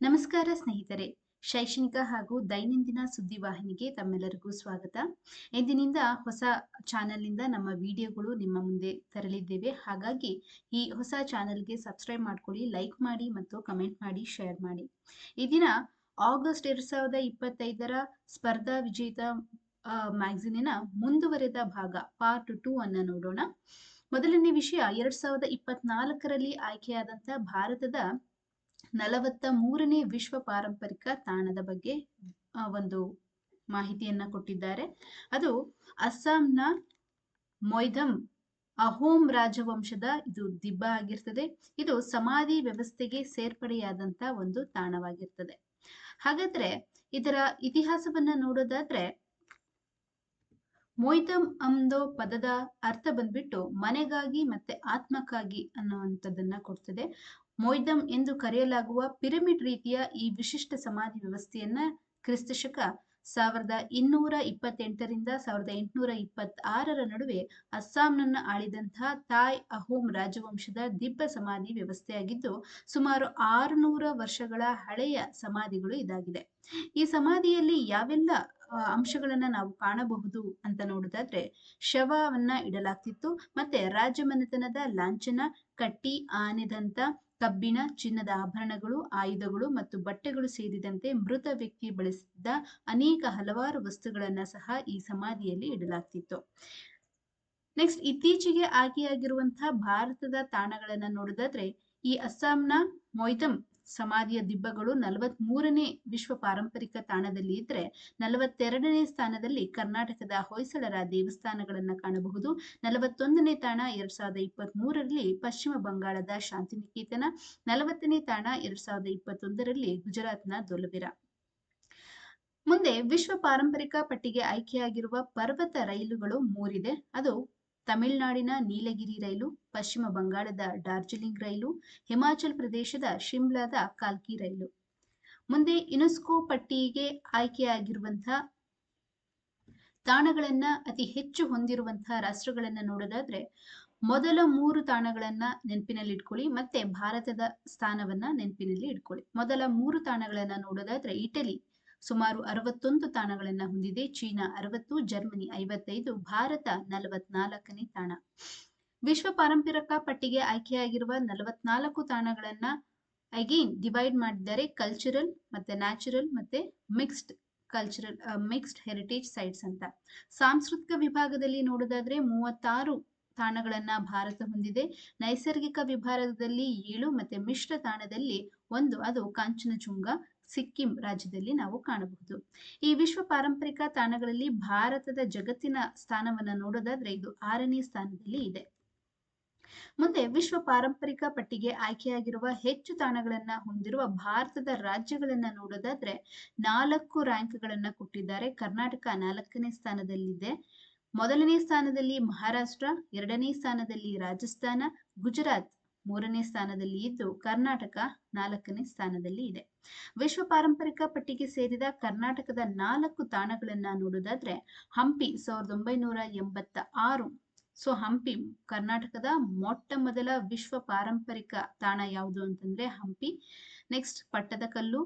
ನಮಸ್ಕಾರ ಸ್ನೇಹಿತರೆ. ಶೈಕ್ಷಣಿಕ ಹಾಗೂ ದೈನಂದಿನ ಸುದ್ದಿವಾಹಿನಿಗೆ ತಮ್ಮೆಲ್ಲರಿಗೂ ಸ್ವಾಗತ. ಇಂದಿನಿಂದ ಹೊಸ ಚಾನೆಲ್ನಿಂದ ನಮ್ಮ ವಿಡಿಯೋಗಳು ನಿಮ್ಮ ಮುಂದೆ ತರಲಿದ್ದೇವೆ ಹಾಗಾಗಿ ಈ ಹೊಸ ಚಾನೆಲ್ಗೆ ಸಬ್ಸ್ಕ್ರೈಬ್ ಮಾಡ್ಕೊಳ್ಳಿ, ಲೈಕ್ ಮಾಡಿ ಮತ್ತು ಕಮೆಂಟ್ ಮಾಡಿ, ಶೇರ್ ಮಾಡಿ. ಈ ದಿನ ಆಗಸ್ಟ್ ಎರಡ್ ಸಾವಿರದ ಇಪ್ಪತ್ತೈದರ ಸ್ಪರ್ಧಾ ವಿಜೇತ ಮ್ಯಾಗ್ಝಿನಿನ ಮುಂದುವರೆದ ಭಾಗ, ಪಾರ್ಟ್ ಟೂ ಅನ್ನ ನೋಡೋಣ. ಮೊದಲನೇ ವಿಷಯ, ಎರಡ್ ಸಾವಿರದ ಇಪ್ಪತ್ನಾಲ್ಕರಲ್ಲಿ ಆಯ್ಕೆಯಾದಂತ ಭಾರತದ ನಲವತ್ತ ಮೂರನೇ ವಿಶ್ವ ಪಾರಂಪರಿಕ ತಾಣದ ಬಗ್ಗೆ ಒಂದು ಮಾಹಿತಿಯನ್ನ ಕೊಟ್ಟಿದ್ದಾರೆ. ಅದು ಅಸ್ಸಾಂನ ಮೊಯ್ದಮ್ ಅಹೋಮ್ ರಾಜವಂಶದ ಇದು ದಿಬ್ಬ ಆಗಿರ್ತದೆ. ಇದು ಸಮಾಧಿ ವ್ಯವಸ್ಥೆಗೆ ಸೇರ್ಪಡೆಯಾದಂತ ಒಂದು ತಾಣವಾಗಿರ್ತದೆ. ಹಾಗಾದ್ರೆ ಇದರ ಇತಿಹಾಸವನ್ನ ನೋಡೋದಾದ್ರೆ, ಮೊಯ್ದಮ್ ಅಂದೋ ಪದದ ಅರ್ಥ ಬಂದ್ಬಿಟ್ಟು ಮನೆಗಾಗಿ ಮತ್ತೆ ಆತ್ಮಕ್ಕಾಗಿ ಅನ್ನುವಂಥದ್ದನ್ನ ಕೊಡ್ತದೆ. ಮೊಯ್ದಮ್ ಎಂದು ಕರೆಯಲಾಗುವ ಪಿರಮಿಡ್ ರೀತಿಯ ಈ ವಿಶಿಷ್ಟ ಸಮಾಧಿ ವ್ಯವಸ್ಥೆಯನ್ನ ಕ್ರಿಸ್ತಶಕ ಸಾವಿರದ ಇನ್ನೂರ ಇಪ್ಪತ್ತೆಂಟರಿಂದ ಸಾವಿರದ ಎಂಟುನೂರ ಇಪ್ಪತ್ತಾರರ ನಡುವೆ ಅಸ್ಸಾಂನನ್ನು ಆಳಿದಂತಹ ತಾಯ್ ಅಹೋಮ್ ರಾಜವಂಶದ ದಿಬ್ಬ ಸಮಾಧಿ ವ್ಯವಸ್ಥೆಯಾಗಿದ್ದು, ಸುಮಾರು ಆರುನೂರ ವರ್ಷಗಳ ಹಳೆಯ ಸಮಾಧಿಗಳು ಇದಾಗಿದೆ ಈ ಸಮಾಧಿಯಲ್ಲಿ ಯಾವೆಲ್ಲ ಅಂಶಗಳನ್ನ ನಾವು ಕಾಣಬಹುದು ಅಂತ ನೋಡೋದಾದ್ರೆ, ಶವವನ್ನ ಇಡಲಾಗ್ತಿತ್ತು, ಮತ್ತೆ ರಾಜಮನೆತನದ ಲಾಂಛನ, ಕಟ್ಟಿ ಆನೆದಂತ ಕಬ್ಬಿಣ, ಚಿನ್ನದ ಆಭರಣಗಳು, ಆಯುಧಗಳು ಮತ್ತು ಬಟ್ಟೆಗಳು ಸೇರಿದಂತೆ ಮೃತ ವ್ಯಕ್ತಿ ಬಳಸಿದ್ದ ಅನೇಕ ಹಲವಾರು ವಸ್ತುಗಳನ್ನ ಸಹ ಈ ಸಮಾಧಿಯಲ್ಲಿ ಇಡಲಾಗ್ತಿತ್ತು. ನೆಕ್ಸ್ಟ್ ಇತ್ತೀಚೆಗೆ ಆಯ್ಕೆಯಾಗಿರುವಂತಹ ಭಾರತದ ತಾಣಗಳನ್ನ ನೋಡೋದಾದ್ರೆ ಈ ಅಸ್ಸಾಂನ ಮೊಯ್ದಮ್ ಸಮಾಧಿಯ ದಿಬ್ಬಗಳು ನಲವತ್ತ್ ಮೂರನೇ ವಿಶ್ವ ಪಾರಂಪರಿಕ ತಾಣದಲ್ಲಿ ಇದ್ರೆ ನಲವತ್ತೆರಡನೇ ಸ್ಥಾನದಲ್ಲಿ ಕರ್ನಾಟಕದ ಹೊಯ್ಸಳರ ದೇವಸ್ಥಾನಗಳನ್ನ ಕಾಣಬಹುದು. ನಲವತ್ತೊಂದನೇ ತಾಣ ಎರಡ್ ಸಾವಿರದ ಇಪ್ಪತ್ತ್ ಮೂರರಲ್ಲಿ ಪಶ್ಚಿಮ ಬಂಗಾಳದ ಶಾಂತಿನಿಕೇತನ, ನಲವತ್ತನೇ ತಾಣ ಎರಡ್ ಸಾವಿರದ ಇಪ್ಪತ್ತೊಂದರಲ್ಲಿ ಗುಜರಾತ್ನ ದೊಲಬಿರ ಮುಂದೆ ವಿಶ್ವ ಪಾರಂಪರಿಕ ಪಟ್ಟಿಗೆ ಆಯ್ಕೆಯಾಗಿರುವ ಪರ್ವತ ರೈಲುಗಳು ಮೂರಿದೆ. ಅದು ತಮಿಳುನಾಡಿನ ನೀಲಗಿರಿ ರೈಲು, ಪಶ್ಚಿಮ ಬಂಗಾಳದ ಡಾರ್ಜಿಲಿಂಗ್ ರೈಲು, ಹಿಮಾಚಲ ಪ್ರದೇಶದ ಶಿಮ್ಲಾದ ಕಾಲ್ಕಿ ರೈಲು. ಮುಂದೆ ಯುನೆಸ್ಕೋ ಪಟ್ಟಿಗೆ ಆಯ್ಕೆಯಾಗಿರುವಂತಹ ತಾಣಗಳನ್ನ ಅತಿ ಹೆಚ್ಚು ಹೊಂದಿರುವಂತಹ ರಾಷ್ಟ್ರಗಳನ್ನ ನೋಡೋದಾದ್ರೆ, ಮೊದಲ ಮೂರು ತಾಣಗಳನ್ನ ನೆನಪಿನಲ್ಲಿ ಇಟ್ಕೊಳ್ಳಿ ಮತ್ತೆ ಭಾರತದ ಸ್ಥಾನವನ್ನ ನೆನಪಿನಲ್ಲಿ ಇಟ್ಕೊಳ್ಳಿ. ಮೊದಲ ಮೂರು ತಾಣಗಳನ್ನ ನೋಡೋದಾದ್ರೆ ಇಟಲಿ ಸುಮಾರು ಅರವತ್ತೊಂದು ತಾಣಗಳನ್ನು ಹೊಂದಿದೆ. ಚೀನಾ ಅರವತ್ತು, ಜರ್ಮನಿ ಐವತ್ತೈದು, ಭಾರತ ನಲವತ್ನಾಲ್ಕನೇ ತಾಣ. ವಿಶ್ವ ಪಾರಂಪರಿಕ ಪಟ್ಟಿಗೆ ಆಯ್ಕೆಯಾಗಿರುವ ನಲವತ್ನಾಲ್ಕು ತಾಣಗಳನ್ನ ಅಗೇನ್ ಡಿವೈಡ್ ಮಾಡಿದ್ದಾರೆ ಕಲ್ಚರಲ್ ಮತ್ತೆ ನ್ಯಾಚುರಲ್ ಮತ್ತೆ mixed cultural mixed heritage sites ಅಂತ. ಸಾಂಸ್ಕೃತಿಕ ವಿಭಾಗದಲ್ಲಿ ನೋಡೋದಾದ್ರೆ ಮೂವತ್ತಾರು ತಾಣಗಳನ್ನ ಭಾರತ ಹೊಂದಿದೆ. ನೈಸರ್ಗಿಕ ವಿಭಾಗದಲ್ಲಿ ಏಳು ಮತ್ತೆ ಮಿಶ್ರ ತಾಣದಲ್ಲಿ ಒಂದು, ಅದು ಕಾಂಚನಜುಂಗ. ಸಿಕ್ಕಿಂ ರಾಜ್ಯದಲ್ಲಿ ನಾವು ಕಾಣಬಹುದು. ಈ ವಿಶ್ವ ಪಾರಂಪರಿಕ ತಾಣಗಳಲ್ಲಿ ಭಾರತದ ಜಗತ್ತಿನ ಸ್ಥಾನವನ್ನು ನೋಡೋದಾದ್ರೆ ಇದು ಆರನೇ ಸ್ಥಾನದಲ್ಲಿ ಇದೆ. ಮುಂದೆ ವಿಶ್ವ ಪಾರಂಪರಿಕ ಪಟ್ಟಿಗೆ ಆಯ್ಕೆಯಾಗಿರುವ ಹೆಚ್ಚು ತಾಣಗಳನ್ನ ಹೊಂದಿರುವ ಭಾರತದ ರಾಜ್ಯಗಳನ್ನ ನೋಡೋದಾದ್ರೆ ನಾಲ್ಕು ರ್ಯಾಂಕ್ಗಳನ್ನ ಕೊಟ್ಟಿದ್ದಾರೆ. ಕರ್ನಾಟಕ ನಾಲ್ಕನೇ ಸ್ಥಾನದಲ್ಲಿದೆ. ಮೊದಲನೇ ಸ್ಥಾನದಲ್ಲಿ ಮಹಾರಾಷ್ಟ್ರ, ಎರಡನೇ ಸ್ಥಾನದಲ್ಲಿ ರಾಜಸ್ಥಾನ, ಗುಜರಾತ್ ಮೂರನೇ ಸ್ಥಾನದಲ್ಲಿ ಇದ್ದು ಕರ್ನಾಟಕ ನಾಲ್ಕನೇ ಸ್ಥಾನದಲ್ಲಿ ಇದೆ. ವಿಶ್ವ ಪಾರಂಪರಿಕ ಪಟ್ಟಿಗೆ ಸೇರಿದ ಕರ್ನಾಟಕದ ನಾಲ್ಕು ತಾಣಗಳನ್ನ ನೋಡೋದಾದ್ರೆ ಹಂಪಿ ಸಾವಿರದ ಒಂಬೈನೂರ ಎಂಬತ್ತ ಆರು ಸೊ ಹಂಪಿ ಕರ್ನಾಟಕದ ಮೊಟ್ಟ ಮೊದಲ ವಿಶ್ವ ಪಾರಂಪರಿಕ ತಾಣ ಯಾವುದು ಅಂತಂದ್ರೆ ಹಂಪಿ. ನೆಕ್ಸ್ಟ್ ಪಟ್ಟದಕಲ್ಲು,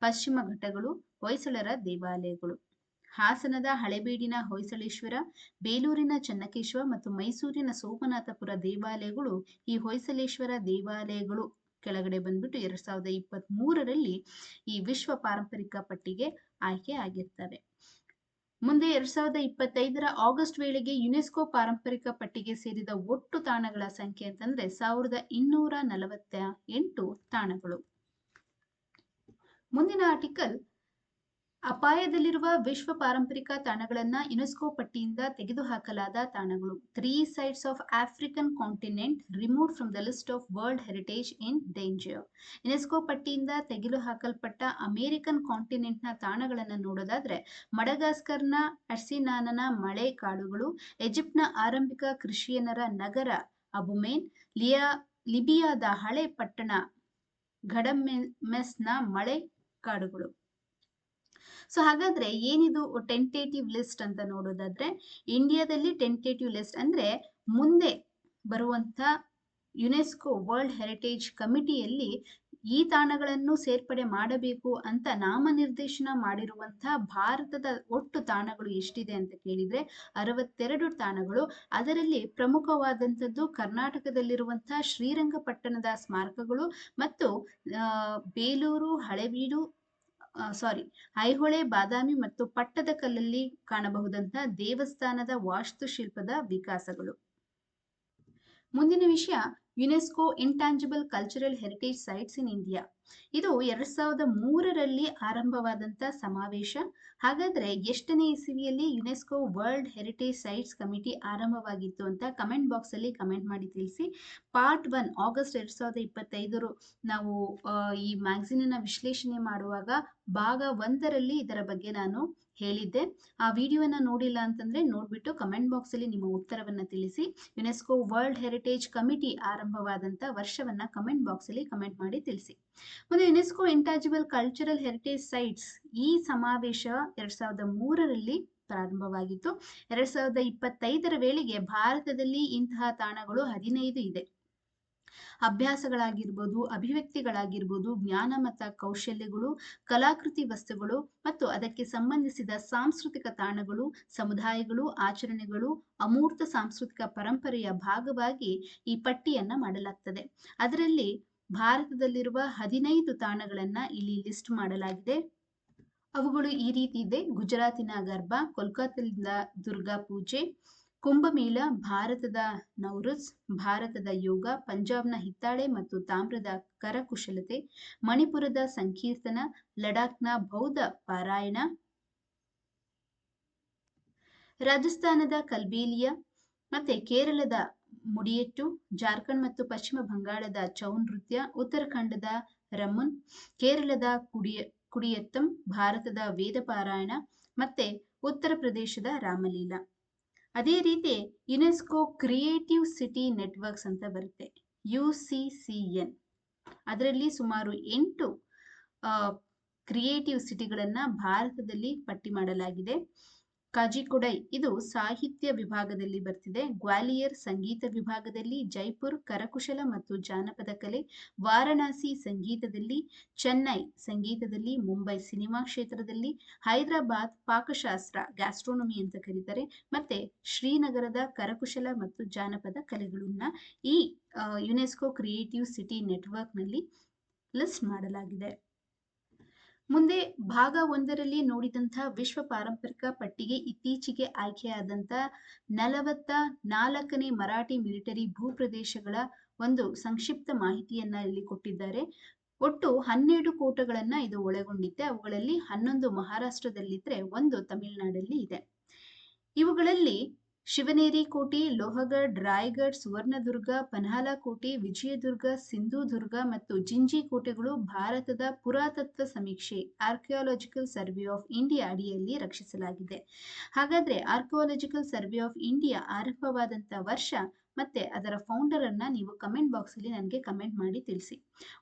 ಪಶ್ಚಿಮ ಘಟ್ಟಗಳು, ಹೊಯ್ಸಳರ ದೇವಾಲಯಗಳು. ಹಾಸನದ ಹಳೆಬೀಡಿನ ಹೊಯ್ಸಳೇಶ್ವರ, ಬೇಲೂರಿನ ಚನ್ನಕೇಶ್ವರ ಮತ್ತು ಮೈಸೂರಿನ ಸೋಮನಾಥಪುರ ದೇವಾಲಯಗಳು ಈ ಹೊಯ್ಸಳೇಶ್ವರ ದೇವಾಲಯಗಳು ಕೆಳಗಡೆ ಬಂದ್ಬಿಟ್ಟು ಎರಡ್ ಸಾವಿರದ ಇಪ್ಪತ್ತ್ ಮೂರರಲ್ಲಿ ಈ ವಿಶ್ವ ಪಾರಂಪರಿಕ ಪಟ್ಟಿಗೆ ಆಯ್ಕೆ ಆಗಿರ್ತವೆ. ಮುಂದೆ ಎರಡ್ ಸಾವಿರದ ಇಪ್ಪತ್ತೈದರ ಆಗಸ್ಟ್ ವೇಳೆಗೆ ಯುನೆಸ್ಕೋ ಪಾರಂಪರಿಕ ಪಟ್ಟಿಗೆ ಸೇರಿದ ಒಟ್ಟು ತಾಣಗಳ ಸಂಖ್ಯೆ ಅಂತಂದ್ರೆ ಸಾವಿರದ ಇನ್ನೂರ ನಲವತ್ತ ಎಂಟು ತಾಣಗಳು. ಮುಂದಿನ ಆರ್ಟಿಕಲ್ ಅಪಾಯದಲ್ಲಿರುವ ವಿಶ್ವ ಪಾರಂಪರಿಕ ತಾಣಗಳನ್ನು ಯುನೆಸ್ಕೋ ಪಟ್ಟಿಯಿಂದ ತೆಗೆದುಹಾಕಲಾದ ತಾಣಗಳು. Three sites of African continent remove from the list of world heritage in danger UNESCO ಪಟ್ಟಿಯಿಂದ ತೆಗೆದುಹಾಕಲ್ಪಟ್ಟ ಅಮೆರಿಕನ್ ಕಾಂಟಿನೆಂಟ್ನ ತಾಣಗಳನ್ನು ನೋಡೋದಾದ್ರೆ, ಮಡಗಾಸ್ಕರ್ನ ಅರ್ಸಿನಾನನ ಮಳೆ ಕಾಡುಗಳು ಈಜಿಪ್ಟ್ನ ಆರಂಭಿಕ ಕ್ರಿಶಿಯನರ ನಗರ ಅಬುಮೇನ್, ಲಿಯಾ, ಲಿಬಿಯಾದ ಹಳೆ ಪಟ್ಟಣ ಘಡಮೆಸ್ನ ಮಳೆ ಕಾಡುಗಳು. ಸೊ ಹಾಗಾದ್ರೆ ಏನಿದು ಟೆಂಟೇಟಿವ್ ಲಿಸ್ಟ್ ಅಂತ ನೋಡೋದಾದ್ರೆ ಇಂಡಿಯಾದಲ್ಲಿ ಟೆಂಟೇಟಿವ್ ಲಿಸ್ಟ್ ಅಂದ್ರೆ ಮುಂದೆ ಬರುವಂತ ಯುನೆಸ್ಕೋ ವರ್ಲ್ಡ್ ಹೆರಿಟೇಜ್ ಕಮಿಟಿಯಲ್ಲಿ ಈ ತಾಣಗಳನ್ನು ಸೇರ್ಪಡೆ ಮಾಡಬೇಕು ಅಂತ ನಾಮನಿರ್ದೇಶನ ಮಾಡಿರುವಂತಹ ಭಾರತದ ಒಟ್ಟು ತಾಣಗಳು ಎಷ್ಟಿದೆ ಅಂತ ಕೇಳಿದ್ರೆ, ಅರವತ್ತೆರಡು ತಾಣಗಳು. ಅದರಲ್ಲಿ ಪ್ರಮುಖವಾದಂಥದ್ದು ಕರ್ನಾಟಕದಲ್ಲಿರುವಂತಹ ಶ್ರೀರಂಗಪಟ್ಟಣದ ಸ್ಮಾರಕಗಳು ಮತ್ತು ಬೇಲೂರು, ಹಳೆಬೀಡು ಸಾರಿ ಐಹೊಳೆ, ಬಾದಾಮಿ ಮತ್ತು ಪಟ್ಟದಕಲ್ಲಲ್ಲಿ ಕಾಣಬಹುದಂತ ದೇವಸ್ಥಾನದ ವಾಸ್ತುಶಿಲ್ಪದ ವಿಕಾಸಗಳು. ಮುಂದಿನ ವಿಷಯ UNESCO intangible cultural heritage sites in India ಇದು ಎರಡ್ ಸಾವಿರದ ಮೂರರಲ್ಲಿ ಆರಂಭವಾದಂತ ಸಮಾವೇಶ. ಹಾಗಾದ್ರೆ ಎಷ್ಟನೇ ಇಸವಿಯಲ್ಲಿ UNESCO world heritage sites committee ಆರಂಭವಾಗಿತ್ತು ಅಂತ ಕಮೆಂಟ್ ಬಾಕ್ಸ್ ಅಲ್ಲಿ ಕಮೆಂಟ್ ಮಾಡಿ ತಿಳಿಸಿ. ಪಾರ್ಟ್ ಒನ್ ಆಗಸ್ಟ್ ಎರಡ್ ಸಾವಿರದ ಇಪ್ಪತ್ತೈದರು ನಾವು ಈ ಅನ್ನ ವಿಶ್ಲೇಷಣೆ ಮಾಡುವಾಗ ಭಾಗ ಒಂದರಲ್ಲಿ ಇದರ ಬಗ್ಗೆ ನಾನು ಹೇಳಿದ್ದೆ. ಆ ವಿಡಿಯೋನ ನೋಡಿಲ್ಲ ಅಂತಂದ್ರೆ ನೋಡ್ಬಿಟ್ಟು ಕಮೆಂಟ್ ಬಾಕ್ಸ್ ಅಲ್ಲಿ ನಿಮ್ಮ ಉತ್ತರವನ್ನ ತಿಳಿಸಿ. ಯುನೆಸ್ಕೋ ವರ್ಲ್ಡ್ ಹೆರಿಟೇಜ್ ಕಮಿಟಿ ಆರಂಭವಾದಂತ ವರ್ಷವನ್ನ ಕಮೆಂಟ್ ಬಾಕ್ಸ್ ಅಲ್ಲಿ ಕಮೆಂಟ್ ಮಾಡಿ ತಿಳಿಸಿ. ಮುಂದೆ UNESCO intangible cultural heritage sites ಈ ಸಮಾವೇಶ ಎರಡ್ ಸಾವಿರದ ಮೂರರಲ್ಲಿ ಪ್ರಾರಂಭವಾಗಿತ್ತು. ಎರಡ್ ಸಾವಿರದ ಇಪ್ಪತ್ತೈದರ ವೇಳೆಗೆ ಭಾರತದಲ್ಲಿ ಇಂತಹ ತಾಣಗಳು ಹದಿನೈದು ಇದೆ. ಅಭ್ಯಾಸಗಳಾಗಿರ್ಬೋದು, ಅಭಿವ್ಯಕ್ತಿಗಳಾಗಿರ್ಬೋದು, ಜ್ಞಾನ ಮತ ಕೌಶಲ್ಯಗಳು, ಕಲಾಕೃತಿ ವಸ್ತುಗಳು ಮತ್ತು ಅದಕ್ಕೆ ಸಂಬಂಧಿಸಿದ ಸಾಂಸ್ಕೃತಿಕ ತಾಣಗಳು, ಸಮುದಾಯಗಳು, ಆಚರಣೆಗಳು, ಅಮೂರ್ತ ಸಾಂಸ್ಕೃತಿಕ ಪರಂಪರೆಯ ಭಾಗವಾಗಿ ಈ ಪಟ್ಟಿಯನ್ನ ಮಾಡಲಾಗ್ತದೆ. ಅದರಲ್ಲಿ ಭಾರತದಲ್ಲಿರುವ ಹದಿನೈದು ತಾಣಗಳನ್ನು ಇಲ್ಲಿ ಲಿಸ್ಟ್ ಮಾಡಲಾಗಿದೆ. ಅವುಗಳು ಈ ರೀತಿ ಇದೆ. ಗುಜರಾತಿನ ಗರ್ಭ, ಕೋಲ್ಕತ್ತಾದಿಂದ ದುರ್ಗಾ ಪೂಜೆ, ಕುಂಭಮೇಳ, ಭಾರತದ ನೌರುಸ್ ಭಾರತದ ಯೋಗ, ಪಂಜಾಬ್ನ ಹಿತ್ತಾಳೆ ಮತ್ತು ತಾಮ್ರದ ಕರಕುಶಲತೆ, ಮಣಿಪುರದ ಸಂಕೀರ್ತನ, ಲಡಾಖ್ನ ಬೌದ್ಧ ಪಾರಾಯಣ, ರಾಜಸ್ಥಾನದ ಕಲ್ಬೇಲಿಯ ಮತ್ತೆ ಕೇರಳದ ಮುಡಿಯಟ್ಟು, ಜಾರ್ಖಂಡ್ ಮತ್ತು ಪಶ್ಚಿಮ ಬಂಗಾಳದ ಚೌ ನೃತ್ಯ, ಉತ್ತರಾಖಂಡದ ರಮುನ್, ಕೇರಳದ ಕುಡಿಯ, ಕುಡಿಯತ್ತಂ, ಭಾರತದ ವೇದ ಪಾರಾಯಣ ಮತ್ತೆ ಉತ್ತರ ಪ್ರದೇಶದ ರಾಮಲೀಲಾ. ಅದೇ ರೀತಿ ಯುನೆಸ್ಕೋ ಕ್ರಿಯೇಟಿವ್ ಸಿಟಿ ನೆಟ್ವರ್ಕ್ಸ್ ಅಂತ ಬರುತ್ತೆ, ಯು ಸಿ ಸಿ ಎನ್. ಅದರಲ್ಲಿ ಸುಮಾರು ಎಂಟು ಕ್ರಿಯೇಟಿವ್ ಸಿಟಿಗಳನ್ನು ಭಾರತದಲ್ಲಿ ಪಟ್ಟಿ ಮಾಡಲಾಗಿದೆ. ಕಾಜಿಕೊಡೈ. ಇದು ಸಾಹಿತ್ಯ ವಿಭಾಗದಲ್ಲಿ ಬರ್ತಿದೆ. ಗ್ವಾಲಿಯರ್ ಸಂಗೀತ ವಿಭಾಗದಲ್ಲಿ ಜೈಪುರ್, ಕರಕುಶಲ ಮತ್ತು ಜಾನಪದ ಕಲೆ. ವಾರಣಾಸಿ ಸಂಗೀತದಲ್ಲಿ ಚೆನ್ನೈ, ಸಂಗೀತದಲ್ಲಿ ಮುಂಬೈ ಸಿನಿಮಾ ಕ್ಷೇತ್ರದಲ್ಲಿ ಹೈದರಾಬಾದ್ ಪಾಕಶಾಸ್ತ್ರ, ಗ್ಯಾಸ್ಟ್ರೋನಮಿ ಅಂತ ಕರೀತಾರೆ. ಮತ್ತೆ ಶ್ರೀನಗರದ ಕರಕುಶಲ ಮತ್ತು ಜಾನಪದ ಕಲೆಗಳನ್ನ ಈ ಯುನೆಸ್ಕೋ ಕ್ರಿಯೇಟಿವ್ ಸಿಟಿ ನೆಟ್ವರ್ಕ್ನಲ್ಲಿ ಲಿಸ್ಟ್ ಮಾಡಲಾಗಿದೆ. ಮುಂದೆ ಭಾಗ ಒಂದರಲ್ಲಿ ನೋಡಿದಂತಹ ವಿಶ್ವ ಪಾರಂಪರಿಕ ಪಟ್ಟಿಗೆ ಇತ್ತೀಚೆಗೆ ಆಯ್ಕೆಯಾದಂತ ನಲವತ್ತ ನಾಲ್ಕನೇ ಮರಾಠಿ ಮಿಲಿಟರಿ ಭೂಪ್ರದೇಶಗಳ ಒಂದು ಸಂಕ್ಷಿಪ್ತ ಮಾಹಿತಿಯನ್ನ ಇಲ್ಲಿ ಕೊಟ್ಟಿದ್ದಾರೆ. ಒಟ್ಟು ಹನ್ನೆರಡು ಕೋಟಗಳನ್ನ ಇದು ಒಳಗೊಂಡಿದೆ ಅವುಗಳಲ್ಲಿ ಹನ್ನೊಂದು ಮಹಾರಾಷ್ಟ್ರದಲ್ಲಿದ್ರೆ ಒಂದು ತಮಿಳುನಾಡಲ್ಲಿ ಇದೆ. ಇವುಗಳಲ್ಲಿ ಶಿವನೇರಿ ಕೋಟೆ, ಲೋಹಗಢ್, ರಾಯಗಢ್, ಸುವರ್ಣದುರ್ಗ, ಪನಹಾಲ ಕೋಟೆ, ವಿಜಯದುರ್ಗ, ಸಿಂಧುದುರ್ಗ ಮತ್ತು ಜಿಂಜಿ ಕೋಟೆಗಳು ಭಾರತದ ಪುರಾತತ್ವ ಸಮೀಕ್ಷೆ, ಆರ್ಕಿಯಾಲಜಿಕಲ್ ಸರ್ವೆ ಆಫ್ ಇಂಡಿಯಾ ಅಡಿಯಲ್ಲಿ ರಕ್ಷಿಸಲಾಗಿದೆ. ಹಾಗಾದ್ರೆ ಆರ್ಕಿಯಾಲಜಿಕಲ್ ಸರ್ವೆ ಆಫ್ ಇಂಡಿಯಾ ಆರಂಭವಾದಂತ ವರ್ಷ ಮತ್ತೆ ಅದರ ಫೌಂಡರ್ ಅನ್ನ ನೀವು ಕಮೆಂಟ್ ಬಾಕ್ಸ್ ಅಲ್ಲಿ ನನಗೆ ಕಮೆಂಟ್ ಮಾಡಿ ತಿಳಿಸಿ.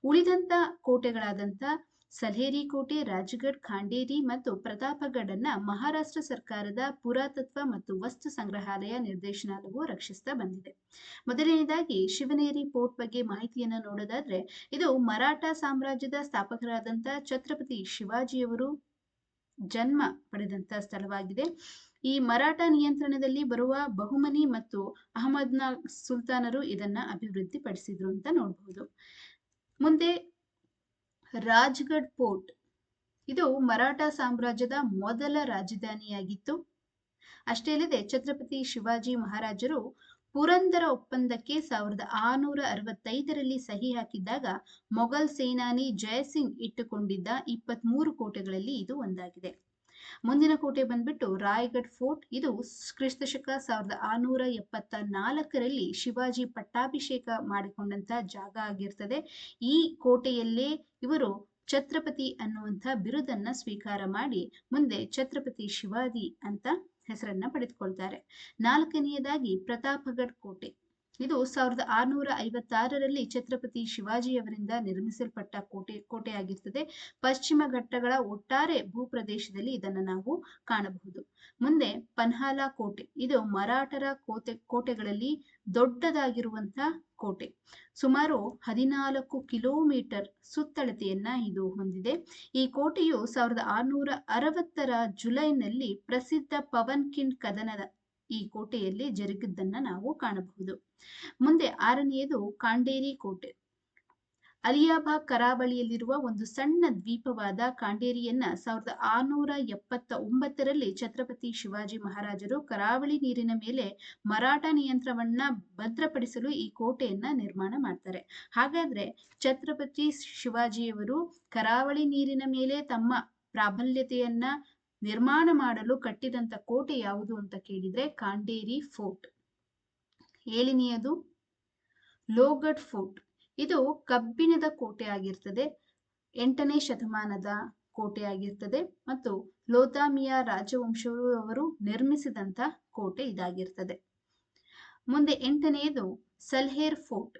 ಉಳಿದಂತ ಕೋಟೆಗಳಾದಂತ ಸಲ್ಹೇರಿ ಕೋಟೆ ರಾಜಗಢ್ ಖಾಂಡೇರಿ ಮತ್ತು ಪ್ರತಾಪಗಢನ್ನ ಮಹಾರಾಷ್ಟ್ರ ಸರ್ಕಾರದ ಪುರಾತತ್ವ ಮತ್ತು ವಸ್ತು ಸಂಗ್ರಹಾಲಯ ನಿರ್ದೇಶನಾಲಯವು ರಕ್ಷಿಸ್ತಾ ಬಂದಿದೆ. ಮೊದಲನೇದಾಗಿ ಶಿವನೇರಿ ಪೋರ್ಟ್ ಬಗ್ಗೆ ಮಾಹಿತಿಯನ್ನು ನೋಡೋದಾದ್ರೆ, ಇದು ಮರಾಠ ಸಾಮ್ರಾಜ್ಯದ ಸ್ಥಾಪಕರಾದಂತ ಛತ್ರಪತಿ ಶಿವಾಜಿಯವರು ಜನ್ಮ ಪಡೆದಂತ ಸ್ಥಳವಾಗಿದೆ. ಈ ಮರಾಠ ನಿಯಂತ್ರಣದಲ್ಲಿ ಬರುವ ಬಹುಮನಿ ಮತ್ತು ಅಹಮದ್ನ ಸುಲ್ತಾನರು ಇದನ್ನ ಅಭಿವೃದ್ಧಿಪಡಿಸಿದ್ರು ಅಂತ ನೋಡಬಹುದು ಮುಂದೆ ರಾಜ್ಗಢ್ ಪೋರ್ಟ್. ಇದು ಮರಾಠ ಸಾಮ್ರಾಜ್ಯದ ಮೊದಲ ರಾಜಧಾನಿಯಾಗಿತ್ತು. ಅಷ್ಟೇ ಅಲ್ಲದೆ ಛತ್ರಪತಿ ಶಿವಾಜಿ ಮಹಾರಾಜರು ಪುರಂದರ ಒಪ್ಪಂದಕ್ಕೆ ಸಾವಿರದ ಆರುನೂರ ಅರವತ್ತೈದರಲ್ಲಿ ಸಹಿ ಹಾಕಿದ್ದಾಗ ಮೊಘಲ್ ಸೇನಾನಿ ಜಯಸಿಂಗ್ ಇಟ್ಟುಕೊಂಡಿದ್ದ ಇಪ್ಪತ್ಮೂರು ಕೋಟೆಗಳಲ್ಲಿ ಇದು ಒಂದಾಗಿದೆ. ಮುಂದಿನ ಕೋಟೆ ಬಂದ್ಬಿಟ್ಟು ರಾಯ್ಗಢ್ ಫೋರ್ಟ್. ಇದು ಕ್ರಿಸ್ತಶಕ ಸಾವಿರದ ಆರುನೂರ ಎಪ್ಪತ್ತ ನಾಲ್ಕರಲ್ಲಿ ಶಿವಾಜಿ ಪಟ್ಟಾಭಿಷೇಕ ಮಾಡಿಕೊಂಡಂತ ಜಾಗ ಆಗಿರ್ತದೆ. ಈ ಕೋಟೆಯಲ್ಲೇ ಇವರು ಛತ್ರಪತಿ ಅನ್ನುವಂಥ ಬಿರುದನ್ನ ಸ್ವೀಕಾರ ಮಾಡಿ ಮುಂದೆ ಛತ್ರಪತಿ ಶಿವಾಜಿ ಅಂತ ಹೆಸರನ್ನ ಪಡೆದುಕೊಳ್ತಾರೆ. ನಾಲ್ಕನೆಯದಾಗಿ ಪ್ರತಾಪಗಢ್ ಕೋಟೆ. ಇದು ಸಾವಿರದ ಆರುನೂರ ಐವತ್ತಾರರಲ್ಲಿ ಛತ್ರಪತಿ ಶಿವಾಜಿಯವರಿಂದ ನಿರ್ಮಿಸಲ್ಪಟ್ಟ ಕೋಟೆ, ಕೋಟೆಯಾಗಿರ್ತದೆ. ಪಶ್ಚಿಮ ಘಟ್ಟಗಳ ಒಟ್ಟಾರೆ ಭೂಪ್ರದೇಶದಲ್ಲಿ ಇದನ್ನು ನಾವು ಕಾಣಬಹುದು. ಮುಂದೆ ಪನ್ಹಾಲ ಕೋಟೆ. ಇದು ಮರಾಠರ ಕೋಟೆ ಕೋಟೆಗಳಲ್ಲಿ ದೊಡ್ಡದಾಗಿರುವಂತಹ ಕೋಟೆ. ಸುಮಾರು ಹದಿನಾಲ್ಕು ಕಿಲೋಮೀಟರ್ ಸುತ್ತಳತೆಯನ್ನ ಇದು ಹೊಂದಿದೆ. ಈ ಕೋಟೆಯು ಸಾವಿರದ ಆರುನೂರ ಅರವತ್ತರ ಜುಲೈನಲ್ಲಿ ಪ್ರಸಿದ್ಧ ಪವನ್ ಕಿಂಡ್ ಕದನದ ಈ ಕೋಟೆಯಲ್ಲಿ ಜರುಗಿದ್ದನ್ನ ನಾವು ಕಾಣಬಹುದು. ಮುಂದೆ ಆರನೆಯದು ಕಾಂಡೇರಿ ಕೋಟೆ. ಅಲಿಯಾಬಾಗ್ ಕರಾವಳಿಯಲ್ಲಿರುವ ಒಂದು ಸಣ್ಣ ದ್ವೀಪವಾದ ಕಾಂಡೇರಿಯನ್ನ ಸಾವಿರದ ಆರುನೂರ ಎಪ್ಪತ್ತ ಒಂಬತ್ತರಲ್ಲಿ ಛತ್ರಪತಿ ಶಿವಾಜಿ ಮಹಾರಾಜರು ಕರಾವಳಿ ನೀರಿನ ಮೇಲೆ ಮರಾಠ ನಿಯಂತ್ರಣವನ್ನ ಭದ್ರಪಡಿಸಲು ಈ ಕೋಟೆಯನ್ನ ನಿರ್ಮಾಣ ಮಾಡ್ತಾರೆ. ಹಾಗಾದ್ರೆ ಛತ್ರಪತಿ ಶಿವಾಜಿಯವರು ಕರಾವಳಿ ನೀರಿನ ಮೇಲೆ ತಮ್ಮ ಪ್ರಾಬಲ್ಯತೆಯನ್ನ ನಿರ್ಮಾಣ ಮಾಡಲು ಕಟ್ಟಿದಂತ ಕೋಟೆ ಯಾವುದು ಅಂತ ಕೇಳಿದ್ರೆ ಕಾಂಡೇರಿ ಫೋರ್ಟ್. ಏಳನೆಯದು? ಲೋಗಡ್ ಫೋರ್ಟ್. ಇದು ಕಬ್ಬಿಣದ ಕೋಟೆ ಆಗಿರ್ತದೆ, ಎಂಟನೇ ಶತಮಾನದ ಕೋಟೆ ಆಗಿರ್ತದೆ ಮತ್ತು ಲೋತಾಮಿಯಾ ರಾಜವಂಶವರು ನಿರ್ಮಿಸಿದಂತ ಕೋಟೆ ಇದಾಗಿರ್ತದೆ. ಮುಂದೆ ಎಂಟನೆಯದು ಸಲ್ಹೇರ್ ಫೋರ್ಟ್.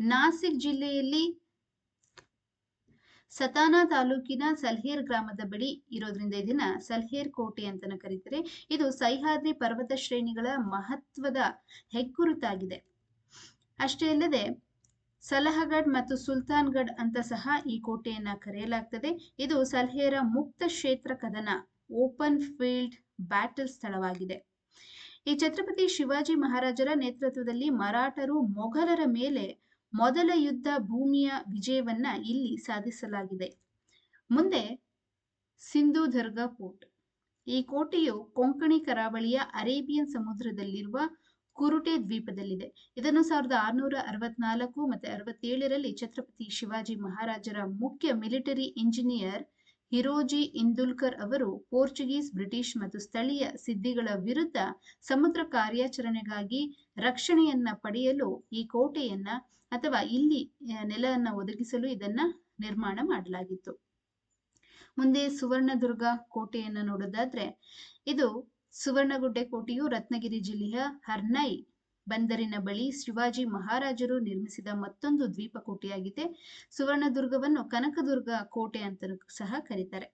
ನಾಸಿಕ್ ಜಿಲ್ಲೆಯಲ್ಲಿ ಸತಾನಾ ತಾಲೂಕಿನ ಸಲ್ಹೇರ್ ಗ್ರಾಮದ ಬಳಿ ಇರೋದ್ರಿಂದ ಇದನ್ನ ಸಲ್ಹೇರ್ ಕೋಟೆ ಅಂತನ ಕರೀತಾರೆ. ಇದು ಸಹ್ಯಾದ್ರಿ ಪರ್ವತ ಶ್ರೇಣಿಗಳ ಮಹತ್ವದ ಹೆಗ್ಗುರುತಾಗಿದೆ. ಅಷ್ಟೇ ಅಲ್ಲದೆ ಸಲಹಗಢ್ ಮತ್ತು ಸುಲ್ತಾನ್ಗಢ್ ಅಂತ ಸಹ ಈ ಕೋಟೆಯನ್ನ ಕರೆಯಲಾಗ್ತದೆ. ಇದು ಸಲ್ಹೇರ ಮುಕ್ತ ಕ್ಷೇತ್ರ ಕದನ ಓಪನ್ ಫೀಲ್ಡ್ ಬ್ಯಾಟಲ್ ಸ್ಥಳವಾಗಿದೆ. ಈ ಛತ್ರಪತಿ ಶಿವಾಜಿ ಮಹಾರಾಜರ ನೇತೃತ್ವದಲ್ಲಿ ಮರಾಠರು ಮೊಘಲರ ಮೇಲೆ ಮೊದಲ ಯುದ್ಧ ಭೂಮಿಯ ವಿಜಯವನ್ನ ಇಲ್ಲಿ ಸಾಧಿಸಲಾಗಿದೆ. ಮುಂದೆ ಸಿಂಧುದುರ್ಗ ಕೋಟ್ ಈ ಕೋಟೆಯು ಕೊಂಕಣಿ ಕರಾವಳಿಯ ಅರೇಬಿಯನ್ ಸಮುದ್ರದಲ್ಲಿರುವ ಕುರುಟೆ ದ್ವೀಪದಲ್ಲಿದೆ. ಇದನ್ನು ಸಾವಿರದ ಆರುನೂರ ಅರವತ್ನಾಲ್ಕು ಮತ್ತೆ ಅರವತ್ತೇಳರಲ್ಲಿ ಛತ್ರಪತಿ ಶಿವಾಜಿ ಮಹಾರಾಜರ ಮುಖ್ಯ ಮಿಲಿಟರಿ ಇಂಜಿನಿಯರ್ ಹಿರೋಜಿ ಇಂದುಲ್ಕರ್ ಅವರು ಪೋರ್ಚುಗೀಸ್, ಬ್ರಿಟಿಷ್ ಮತ್ತು ಸ್ಥಳೀಯ ಸಿದ್ಧಿಗಳ ವಿರುದ್ಧ ಸಮುದ್ರ ಕಾರ್ಯಾಚರಣೆಗಾಗಿ ರಕ್ಷಣೆಯನ್ನ ಪಡೆಯಲು ಈ ಕೋಟೆಯನ್ನ ಅಥವಾ ಇಲ್ಲಿ ನೆಲವನ್ನು ಒದಗಿಸಲು ಇದನ್ನ ನಿರ್ಮಾಣ ಮಾಡಲಾಗಿತ್ತು. ಮುಂದೆ ಸುವರ್ಣದುರ್ಗ ಕೋಟೆಯನ್ನ ನೋಡೋದಾದ್ರೆ, ಇದು ಸುವರ್ಣಗುಡ್ಡೆ ಕೋಟೆಯು ರತ್ನಗಿರಿ ಜಿಲ್ಲೆಯ ಹರ್ನೈ ಬಂದರಿನ ಬಳಿ ಶಿವಾಜಿ ಮಹಾರಾಜರು ನಿರ್ಮಿಸಿದ ಮತ್ತೊಂದು ದ್ವೀಪ ಕೋಟೆಯಾಗಿದೆ ಸುವರ್ಣದುರ್ಗವನ್ನು ಕನಕದುರ್ಗ ಕೋಟೆ ಅಂತ ಸಹ ಕರೀತಾರೆ.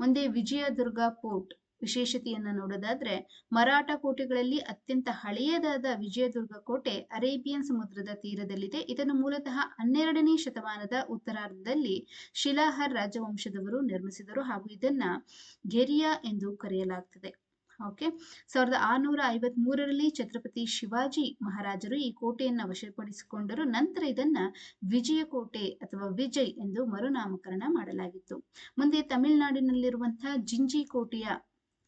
ಮುಂದೆ ವಿಜಯದುರ್ಗ ಪೋರ್ಟ್ ವಿಶೇಷತೆಯನ್ನ ನೋಡೋದಾದ್ರೆ, ಮರಾಠ ಕೋಟೆಗಳಲ್ಲಿ ಅತ್ಯಂತ ಹಳೆಯದಾದ ವಿಜಯದುರ್ಗ ಕೋಟೆ ಅರೇಬಿಯನ್ ಸಮುದ್ರದ ತೀರದಲ್ಲಿದೆ. ಇದನ್ನು ಮೂಲತಃ ಹನ್ನೆರಡನೇ ಶತಮಾನದ ಉತ್ತರಾರ್ಧದಲ್ಲಿ ಶಿಲಾಹರ್ ರಾಜವಂಶದವರು ನಿರ್ಮಿಸಿದರು ಹಾಗೂ ಇದನ್ನ ಗೆರಿಯಾ ಎಂದು ಕರೆಯಲಾಗ್ತದೆ. ಓಕೆ ಸಾವಿರದ ಆರುನೂರ ಐವತ್ ಮೂರರಲ್ಲಿ ಛತ್ರಪತಿ ಶಿವಾಜಿ ಮಹಾರಾಜರು ಈ ಕೋಟೆಯನ್ನ ವಶಪಡಿಸಿಕೊಂಡರು. ನಂತರ ಇದನ್ನ ವಿಜಯ ಕೋಟೆ ಅಥವಾ ವಿಜಯ್ ಎಂದು ಮರುನಾಮಕರಣ ಮಾಡಲಾಗಿತ್ತು. ಮುಂದೆ ತಮಿಳುನಾಡಿನಲ್ಲಿರುವಂತಹ ಜಿಂಜಿ ಕೋಟೆಯ